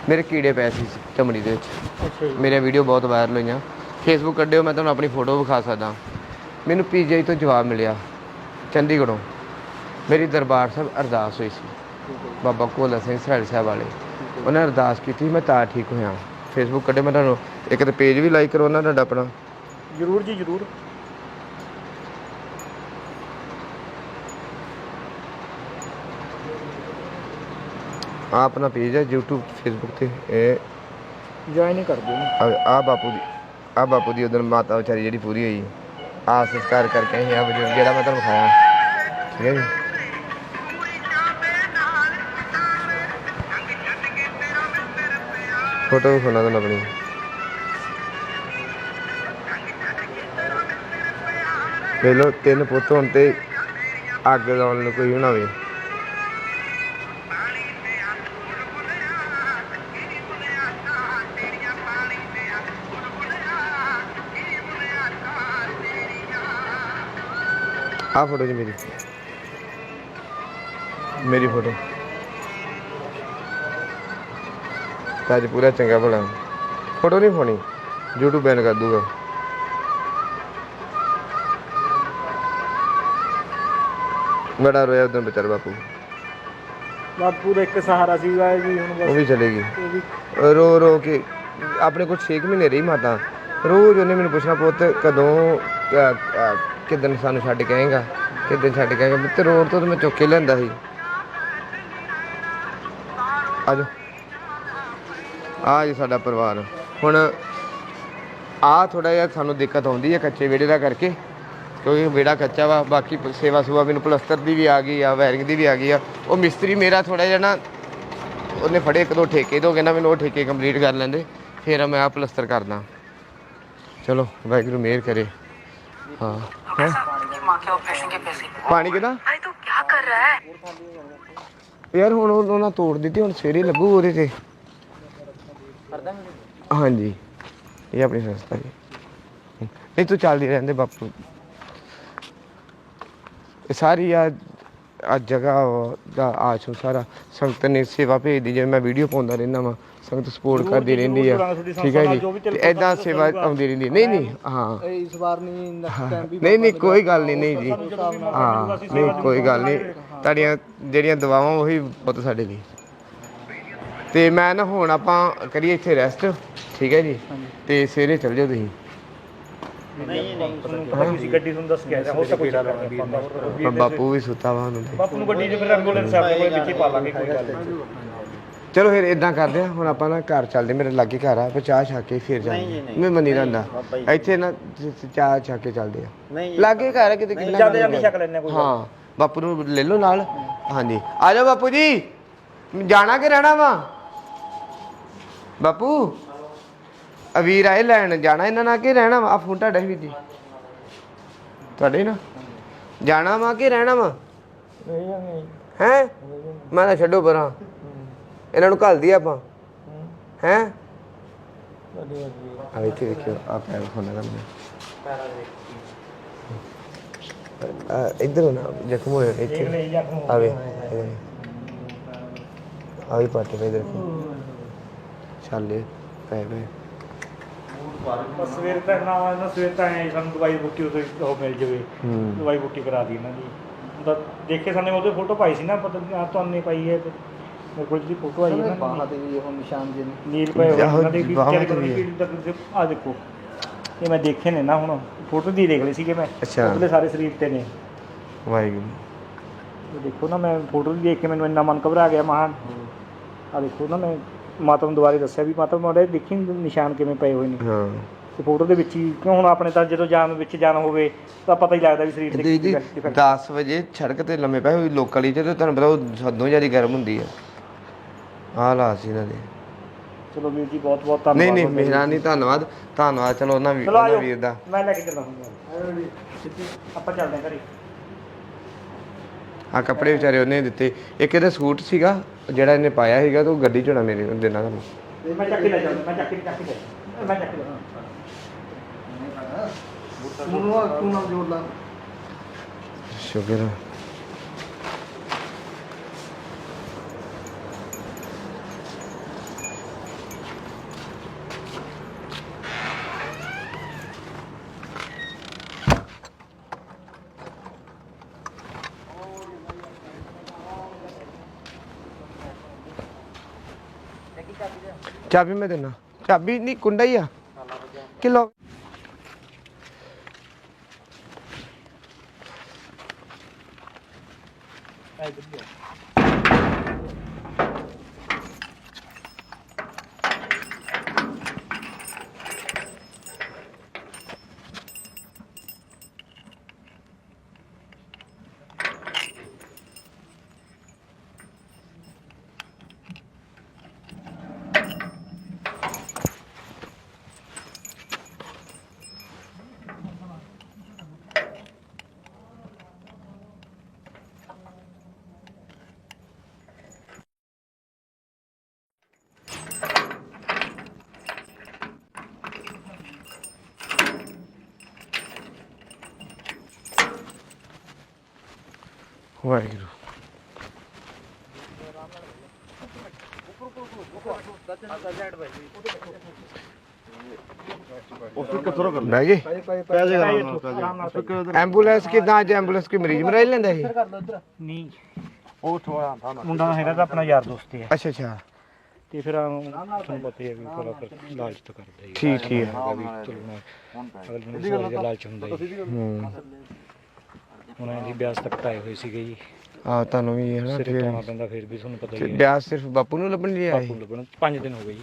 ਮੇਰੇ ਕੀੜੇ ਪਏ ਸੀ ਚਮੜੀ ਦੇ ਵਿੱਚ। ਮੇਰੀਆਂ ਵੀਡੀਓ ਬਹੁਤ ਵਾਇਰਲ ਹੋਈਆਂ। ਫੇਸਬੁੱਕ ਕੱਢਿਓ ਮੈਂ ਤੁਹਾਨੂੰ ਆਪਣੀ ਫੋਟੋ ਵਿਖਾ ਸਕਦਾ। ਮੈਨੂੰ ਪੀਜੀਆਈ ਤੋਂ ਜਵਾਬ ਮਿਲਿਆ ਚੰਡੀਗੜ੍ਹੋਂ। ਮੇਰੀ ਦਰਬਾਰ ਸਾਹਿਬ ਅਰਦਾਸ ਹੋਈ ਸੀ। ਬਾਬਾ ਕੋਲਾ ਸਿੰਘ ਸਹਿਲ ਸਾਹਿਬ ਵਾਲੇ। ਉਹਨਾਂ ਅਰਦਾਸ ਕੀਤੀ ਮੈਂ ਤਾਂ ਠੀਕ ਹੋਇਆ। ਫੇਸਬੁੱਕ ਕੱਢੇ ਮੈਂ ਤੁਹਾਨੂੰ ਇੱਕ ਤਾਂ ਪੇਜ ਵੀ ਲਾਈਕ ਕਰੋ ਉਹਨਾਂ ਤੁਹਾਡਾ ਆਪਣਾ। ਜ਼ਰੂਰ ਜੀ ਜ਼ਰੂਰ। ਆ ਆਪਣਾ ਪੇਜ ਹੈ YouTube Facebook ਤੇ। ਇਹ ਜੁਆਇਨ ਕਰ ਦਿਓ। ਆ ਬਾਪੂ ਦੀ ਆ ਬਾਪੂ ਦੀ ਉਦੋਂ ਮਾਤਾ ਵਿਚਾਰੀ ਜਿਹੜੀ ਪੂਰੀ ਹੋਈ। ਆ ਸੰਸਕਾਰ ਕਰਕੇ ਅਸੀਂ ਆ ਬਜ਼ੁਰਗ ਜਿਹੜਾ ਮੈਂ ਤੁਹਾਨੂੰ ਵਿਖਾਇਆ। ਠੀਕ ਹੈ ਜੀ? ਫੋਟੋ ਵੀ ਖੋਣਾ ਤੁਹਾਨੂੰ ਆਪਣੀ। ਵੇਖ ਲਓ ਤਿੰਨ ਪੁੱਤ ਹੋਣ ਤੇ ਅੱਗ ਲਾਉਣ ਨੂੰ ਕੋਈ ਨਾ ਹੋਵੇ ਆ ਫੋਟੋ ਜੀ ਮੇਰੀ। ਮੇਰੀ ਫੋਟੋ। ਤਾਂ ਅੱਜ ਪੂਰਾ ਚੰਗਾ ਭਲਾ। ਫੋਟੋ ਨਹੀਂ ਹੋਣੀ YouTube ਬੈਨ ਕਰ ਦੂਗਾ। ਬੜਾ ਰੋਇਆ ਉਦੋਂ ਵਿਚਾਰ ਬਾਪੂ। ਬਾਪੂ ਦਾ ਇੱਕ ਸਹਾਰਾ ਸੀਗਾ ਜੀ ਹੁਣ ਉਹ ਬਸ ਵੀ ਚਲੇ ਗਈ। ਉਹ ਵੀ ਰੋ ਰੋ ਕੇ ਆਪਣੇ ਕੋਲ 6 ਮਹੀਨੇ ਰਹੀ ਮਾਤਾ। ਰੋਜ਼ ਉਹਨੇ ਮੈਨੂੰ ਪੁੱਛਣਾ ਪੁੱਤ ਕਦੋਂ ਅ, ਕਿੱਦਣ ਸਾਨੂੰ ਛੱਡ ਕੇ ਆਏਗਾ? ਕਿੱਦਣ ਛੱਡ ਕੇ ਆਏਗਾ? ਤੇ ਰੋਡ ਤੋਂ ਤਾਂ ਮੈਂ ਚੁੱਕ ਕੇ ਲੈਂਦਾ ਸੀ। ਆਜੋ ਆ ਜੀ ਸਾਡਾ ਪਰਿਵਾਰ। ਹੁਣ ਆ ਥੋੜਾ ਜਿਹਾ ਸਾਨੂੰ ਦਿੱਕਤ ਆਉਂਦੀ ਹੈ ਕੱਚੇ ਵਿਹੜੇ ਦਾ ਕਰਕੇ ਕਿਉਂਕਿ ਵਿਹੜਾ ਕੱਚਾ ਵਾ ਬਾਕੀ ਪ- ਸੇਵਾ ਸੁਵਾ ਮੈਨੂੰ ਪਲਸਤਰ ਦੀ ਵੀ ਆ ਗਈ ਆ ਵਾਇਰਿੰਗ ਦੀ ਵੀ ਆ ਗਈ ਆ। ਉਹ ਮਿਸਤਰੀ ਮੇਰਾ ਥੋੜਾ ਜਿਹਾ ਨਾ ਉਹਨੇ ਫੜੇ ਇੱਕ ਦੋ ਠੇਕੇ ਤੋਂ ਕਹਿੰਦਾ ਮੈਨੂੰ ਉਹ ਠੇਕੇ ਕੰਪਲੀਟ ਕਰ ਲੈਂਦੇ ਫਿਰ ਮੈਂ ਆ ਪਲਸਤਰ ਕਰਦਾ। ਚਲੋ ਵਾਹਿਗੁਰੂ ਮਿਹਰ ਕਰੇ। ਹਾਂ। ਹੈਂ? माँ के ऑपरेशन के पैसे ਪਾਣੀ ਕਿਦਾ भाई तू क्या कर रहा है ਯਾਰ ਹੁਣ ਉਹ- ਉਹਨਾਂ ਤੋੜ ਦਿੱਤੀ ਹੁਣ ਸਵੇਰੇ ਲੱਗੂ ਉਹਦੇ ਤੇ ਹਾਂਜੀ ਇਹ ਆਪਣੀ ਸੰਸਥਾ ਜੀ ਨਹੀਂ ਤੂੰ ਚੱਲਦੀ ਰਹਿੰਦੇ ਬਾਪੂ ਇਹ ਸਾਰੀ ਆ ਆ ਜਗ੍ਹਾ ਦਾ ਆਸ਼ੂ ਸਾਰਾ। ਸੰਗਤ ਨੇ ਸੇਵਾ ਭੇਜਦੀ ਜਿਵੇਂ ਮੈਂ ਵੀਡੀਓ ਪਾਉਂਦਾ ਰਹਿੰਦਾ ਵਾਂ ਸੰਗਤ ਸਪੋਰਟ ਕਰਦੀ ਰਹਿੰਦੀ ਆ। ਠੀਕ ਹੈ ਜੀ? ਐਦਾਂ ਸੇਵਾ। ਆਉਂਦੀ ਰਹਿੰਦੀ। ਨਹੀਂ ਨਹੀਂ ਹਾਂ। ਇਸ ਵਾਰ ਨਹੀਂ ਨੈਕਸਟ ਟਾਈਮ ਵੀ ਨਹੀਂ ਨਹੀਂ ਕੋਈ ਗੱਲ ਨਹੀਂ ਨਹੀਂ ਜੀ। ਹਾਂ ਨਹੀਂ ਕੋਈ ਗੱਲ ਨਹੀਂ। ਤੁਹਾਡੀਆਂ ਜਿਹੜੀਆਂ ਦੁਆਵਾਂ ਉਹੀ ਬਹੁਤ ਸਾਡੇ ਲਈ। ਤੇ ਮੈਂ ਨਾ ਹੁਣ ਆਪਾਂ ਕਰੀਏ ਇੱਥੇ ਰੈਸਟ ਠੀਕ ਹੈ ਜੀ? ਤੇ ਸਵੇਰੇ ਚੱਲ ਜਾਓ ਤੁਸੀਂ। ਤੁਹਾਨੂੰ ਪਤਾ ਕਿਸੇ ਗੱਡੀ ਤੁਹਾਨੂੰ ਦੱਸ ਕੇ ਆਇਆ ਹੋਰ ਤਾਂ ਕੋਈ ਚੱਕਰ ਨਹੀਂ ਪਰ ਬਾਪੂ ਵੀ ਸੁੱਤਾ ਵਾ ਉਹਨੂੰ। ਤੇ ਬਾਪੂ ਨੂੰ ਗੱਡੀ 'ਚ ਫਿਰ ਐਂਬੂਲੈਂਸ ਆਪਣੇ ਕੋਲ ਵਿੱਚ ਹੀ ਪਾ ਲਾਂਗੇ ਕੋਈ ਗੱਲ ਨਹੀਂ। ਚਲੋ ਫਿਰ ਇਦਾਂ ਕਰਦੇ ਆ ਹੁਣ ਆਪਾਂ ਨਾ ਘਰ ਚੱਲਦੇ ਮੇਰੇ ਲਾਗੇ ਘਰ ਆ ਆਪਾਂ ਚਾਹ ਛਾ ਕੇ ਫਿਰ ਜਾਂਦੇ ਮੈਂ ਮੰਨੀ ਰਹਿੰਦਾ। ਇੱਥੇ ਨਾ ਚ- ਚ- ਚਾਹ ਛਾ ਕੇ ਚੱਲਦੇ ਆ। ਲਾਗੇ ਘਰ ਆ ਕਿਤੇ ਕਿੰਨਾ ਜਾਂਦੇ ਜਾਂਦੇ ਛਕ ਲੈਣੇ ਕੋਈ ਹਾਂ ਬਾਪੂ ਨੂੰ ਲੈ ਲਓ ਨਾਲ। ਹਾਂਜੀ। ਆ ਜਾਓ ਬਾਪੂ ਜੀ। ਜਾਣਾ ਕਿ ਰਹਿਣਾ ਵਾ? ਬਾਪੂ। ਅਵੀਰ ਆਏ ਲੈਣ ਜਾਣਾ ਇਹਨਾਂ ਨਾਲ ਕਿ ਰਹਿਣਾ ਵਾ? ਆ ਫੋਨ ਤੁਹਾਡਾ ਵੀ ਜੀ। ਤੁਹਾਡੇ ਨਾ? ਜਾਣਾ ਵਾ ਕਿ ਰਹਿਣਾ ਵਾ? ਹੈ? ਮੈਂ ਤਾਂ ਛੱਡੋ ਪਰਾਂ। ਇਹਨਾਂ ਨੂੰ ਘੱਲਦੀ ਆਪਾਂ। ਹੈ? ਆ ਇੱਥੇ ਦੇਖਿਓ ਆ ਪੈਰ ਖੋਨਾ ਦਾ ਆ ਇਧਰ ਨਾ ਜ਼ਖਮ ਹੋਇਆ ਦੇਖ ਇੱਥੇ ਲੈ ਜ਼ਖਮ ਹੋ ਆਵੇ ਆਵੇ ਪਾਟੇ ਪੇ ਦੇਖੋ। ਚੱਲੇ ਪੈ ਪੈ ਬਸ ਸਵੇਰ ਤੱਕ ਨਾ ਨਾ ਸਵੇਰ ਤੱਕ ਐਂ ਸਾਨੂੰ ਦਵਾਈ ਬੁੱਟੀ ਉਦੋਂ ਉਹ ਮਿਲ ਜਾਵੇ। ਹੂੰ। ਦਵਾਈ ਬੁੱਟੀ ਕਰਾ ਦੀ ਇਹਨਾਂ ਦੀ। ਤਾਂ ਦੇਖੇ ਸਾਨੇ ਉਹਦੇ ਫੋਟੋ ਪਾਈ ਸੀ ਨਾ ਪਤਾ ਨਹੀਂ ਆ ਤੁਹਾਨੂੰ ਨਹੀਂ ਪਾਈ ਹੈ ਤੇ ਮੇਰੇ ਕੋਲ ਜਿਹੜੀ ਫੋਟੋ ਆਈ ਹੈ ਨਾ। ਬਾਹਾਂ ਤੇ ਵੀ ਉਹ ਨਿਸ਼ਾਨ ਜੇ ਨੇ। ਨੀਲ ਪਏ ਹੋਏ ਉਹਨਾਂ ਦੇ ਵੀ ਬਾਹਾਂ ਤੇ ਵੀ ਹੈ। ਆ ਦੇਖੋ। ਇਹ ਮੈਂ ਦੇਖੇ ਨੇ ਨਾ ਹੁਣ ਫੋਟੋ ਦੀ ਦੇਖ ਲਈ ਸੀਗੇ ਮੈਂ। ਅੱਛਾ। ਉਹਦੇ ਸਾਰੇ ਸਰੀਰ ਤੇ ਨੇ। ਵਾਹਿਗੁਰੂ। ਇਹ ਦੇਖੋ ਨਾ ਮੈਂ ਫੋਟੋ ਦੀ ਦੇਖ ਕੇ ਮੈਨੂੰ ਇੰਨਾ ਮਨ ਘਬਰਾ ਗਿਆ ਮਹਾਂ ਆ ਦੇਖੋ ਨਾ ਮੈਂ ਮਾਤਾ ਨੂੰ ਦੁਬਾਰੇ ਦੱਸਿਆ ਵੀ ਮਾਤਾ ਮੋੜੇ ਦੇਖੀ ਨਿਸ਼ਾਨ ਕਿਵੇਂ ਪਏ ਹੋਏ ਨੇ। ਹਾਂ। ਤੇ ਫੋਟੋ ਦੇ ਵਿੱਚ ਹੀ ਕਿਉਂ ਹੁਣ ਆਪਣੇ ਤਾਂ ਜਦੋਂ ਜਾਨ ਵਿੱਚ ਜਾਨ ਹੋਵੇ ਤਾਂ ਪਤਾ ਹੀ ਲੱਗਦਾ ਵੀ ਸਰੀਰ ਤੇ ਕੀ ਜੀ defect 10 ਵਜੇ ਸੜਕ ਤੇ ਲੰਮੇ ਪਏ ਹੋਏ ਲੋਕਾਂ ਲਈ ਤੇ ਤੁਹਾਨੂੰ ਪਤਾ ਉਹ ਸਦੋਂ ਜ਼ਿਆਦਾ ਗਰਮ ਹੁੰਦੀ ਆ। ਆਹ ਹਾਲਾਤ ਸੀ ਇਹਨਾਂ ਦੇ। ਚਲੋ ਵੀਰ ਜੀ ਬਹੁਤ ਬਹੁਤ ਧੰਨਵਾਦ ਨਹੀਂ ਨਹੀਂ ਤੁਹਾਡਾ। ਮੇਰਾ ਨਹੀਂ ਧੰਨਵਾਦ। ਧੰਨਵਾਦ ਚਲੋ ਉਹਨਾਂ ਵੀ- ਚਲੋ ਉਹਨਾਂ ਆਜੋ ਵੀਰ ਦਾ। ਮੈਂ ਲੈ ਕੇ ਚੱਲਾਂ ਤੁਹਾਨੂੰ ਆਪਾਂ ਚੱਲਦੇ ਹਾਂ ਘਰੇ। ਆ ਕੱਪੜੇ ਵਿਚਾਰੇ ਉਹਨੇ ਦਿੱਤੇ। ਇੱਕ ਇਹਦਾ ਸੂਟ ਸੀਗਾ ਜਿਹੜਾ ਇਹਨੇ ਪਾਇਆ ਸੀਗਾ ਤੇ ਉਹ ਗੱਡੀ ਚ ਹੋਣਾ ਮੇਰੇ ਨੂੰ ਦੇਣਾ ਤੁਹਾਨੂੰ ਮੈਂ ਚੱਕ ਕੇ ਲੈ ਜਾਵਾਂ ਮੈਂ ਚੱਕ ਕੇ ਚੱਕ ਕੇ। ਲੈ ਮੈਂ ਚੱਕ ਕੇ ਲੈ ਤੂੰ ਤੂੰ ਨਾਲ ਜੋੜ ਲਾ। ਸ਼ੁਕਰ ਆ। ਚਾਬੀ ਮੈਂ ਦੇਣਾ। ਚਾਬੀ ਨਹੀਂ ਕੁੰਡਾ ਹੀ ਆ। ਕਿਲੋ ਵਾਹਿਗੁਰੂ ਬਹਿ ਗਏ ਐਂਬੂਲੈਂਸ ਕਿਦਾਂ ਅੱਜ ਐਂਬੂਲੈਂਸ ਕੋਈ ਮਰੀਜ਼ ਮਰਾਈ ਲੈਂਦਾ ਸੀ? ਨਹੀਂ। ਉਹ ਥੋੜਾ ਮੁੰਡਾ ਹੈਗਾ ਤਾਂ ਆਪਣਾ ਯਾਰ ਦੋਸਤ ਹੀ ਹੈ ਅੱਛਾ ਅੱਛਾ। ਤੇ ਫਿਰ ਆਮ ਤੁਹਾਨੂੰ ਪਤਾ ਹੀ ਹੈ ਵੀ ਥੋੜਾ ਫਿਰ ਲਾਲਚ ਤਾਂ ਕਰਦਾ ਹੀ ਹੈ। ਠੀਕ ਠੀਕ। ਹੈ। ਹੈਗਾ ਵੀ ਚਲੋ ਹੁਣ ਅਗਲੇ ਨੂੰ ਸਵਾਲ ਦਾ ਲਾਲਚ ਹੁੰਦਾ ਹੀ ਹੂੰ। ਹੁਣ ਇਹਦੀ ਬਿਆਸ ਤੱਕ ਆਏ ਹੋਏ ਸੀਗੇ ਜੀ। ਆ ਤੁਹਾਨੂੰ ਵੀ ਹੈ ਨਾ ਸਿਰੇ ਫਿਰ ਪਾਉਣਾ ਪੈਂਦਾ ਫਿਰ ਵੀ ਤੁਹਾਨੂੰ ਪਤਾ ਹੀ ਹੈ। ਬਿਆਸ ਸਿਰਫ ਬਾਪੂ ਨੂੰ ਲੱਭਣ ਲਈ ਆਏ ਬਾਪੂ ਲੱਭਣ 5 ਦਿਨ ਹੋ ਗਏ ਜੀ।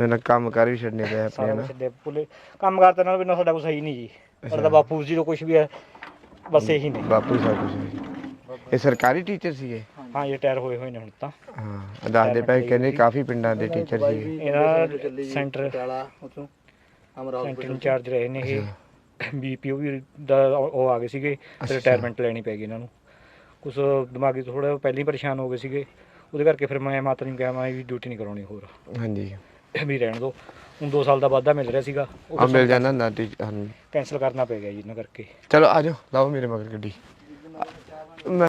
ਇਹਨਾਂ ਕੰਮ ਕਰ ਵੀ ਛੱਡਨੇ ਪਏ ਆਪਣੇ ਸਾਰਾ ਨਾ। ਦੇ ਪੁਲੇ ਕੰਮ ਕਰਤੇ ਨਾਲ ਬਿਨਾਂ ਸਾਡਾ ਕੁਝ ਹੈ ਹੀ ਨਹੀਂ ਜੀ। ਸਾਡਾ ਬਾਪੂ ਜੀ ਦਾ ਕੁਝ ਵੀ ਹੈ ਬਸ ਇਹੀ ਨੇ। ਬਾਪੂ ਸਭ ਕੁਝ ਇਹ ਸਰਕਾਰੀ ਟੀਚਰ ਸੀਗੇ? ਹਾਂ ਇਹ ਟਾਇਰ ਹੋਏ ਹੋਏ ਨੇ ਹੁਣ ਤਾਂ। ਹਾਂ ਦੱਸਦੇ ਪਏ ਕਹਿੰਦੇ ਕਾਫੀ ਪਿੰਡਾਂ ਦੇ ਟੀਚਰ ਸੀਗੇ। ਇਹਦਾ ਸੈਂਟਰ ਪਟਿਆਲਾ ਉਥੋਂ ਅਮਰਾ ਸੈਂਟਰ ਇੰਚਾਰਜ ਰਹੇ ਨੇ ਇਹ। ਬੀਪੀਓ ਵੀ ਦਾ ਉਹ ਆ ਗਏ ਸੀਗੇ ਰਿਟਾਇਰਮੈਂਟ ਲੈਣੀ ਪੈ ਗਈ ਇਹਨਾਂ ਨੂੰ। ਕੁਝ ਦਿਮਾਗੀ ਥੋੜਾ ਪਹਿਲਾਂ ਹੀ ਪਰੇਸ਼ਾਨ ਹੋ ਗਏ ਸੀਗੇ। ਉਹਦੇ ਕਰਕੇ ਫਿਰ ਮੈਂ ਮਾਤਾ ਨੂੰ ਕਿਹਾ ਮੈਂ ਵੀ ਡਿਊਟੀ ਨਹੀਂ ਕਰਾਉਣੀ ਹੋਰ। ਹਾਂਜੀ। ਵੀ ਰਹਿਣ ਦਿਓ। ਹੁਣ 2 ਸਾਲ ਦਾ ਵਾਧਾ ਮਿਲ ਰਿਹਾ ਸੀਗਾ। ਉਹ ਆ ਮਿਲ ਜਾਂਦਾ ਨਾ ਟੀਚਰ ਕੈਨਸਲ ਕਰਨਾ ਪੈ ਗਿਆ ਜੀ ਇਹਨਾਂ ਕਰਕੇ। ਚਲੋ ਆਜੋ ਲਾਓ ਮੇਰੇ ਮਗਰ ਗੱਡੀ। ਮੈਂ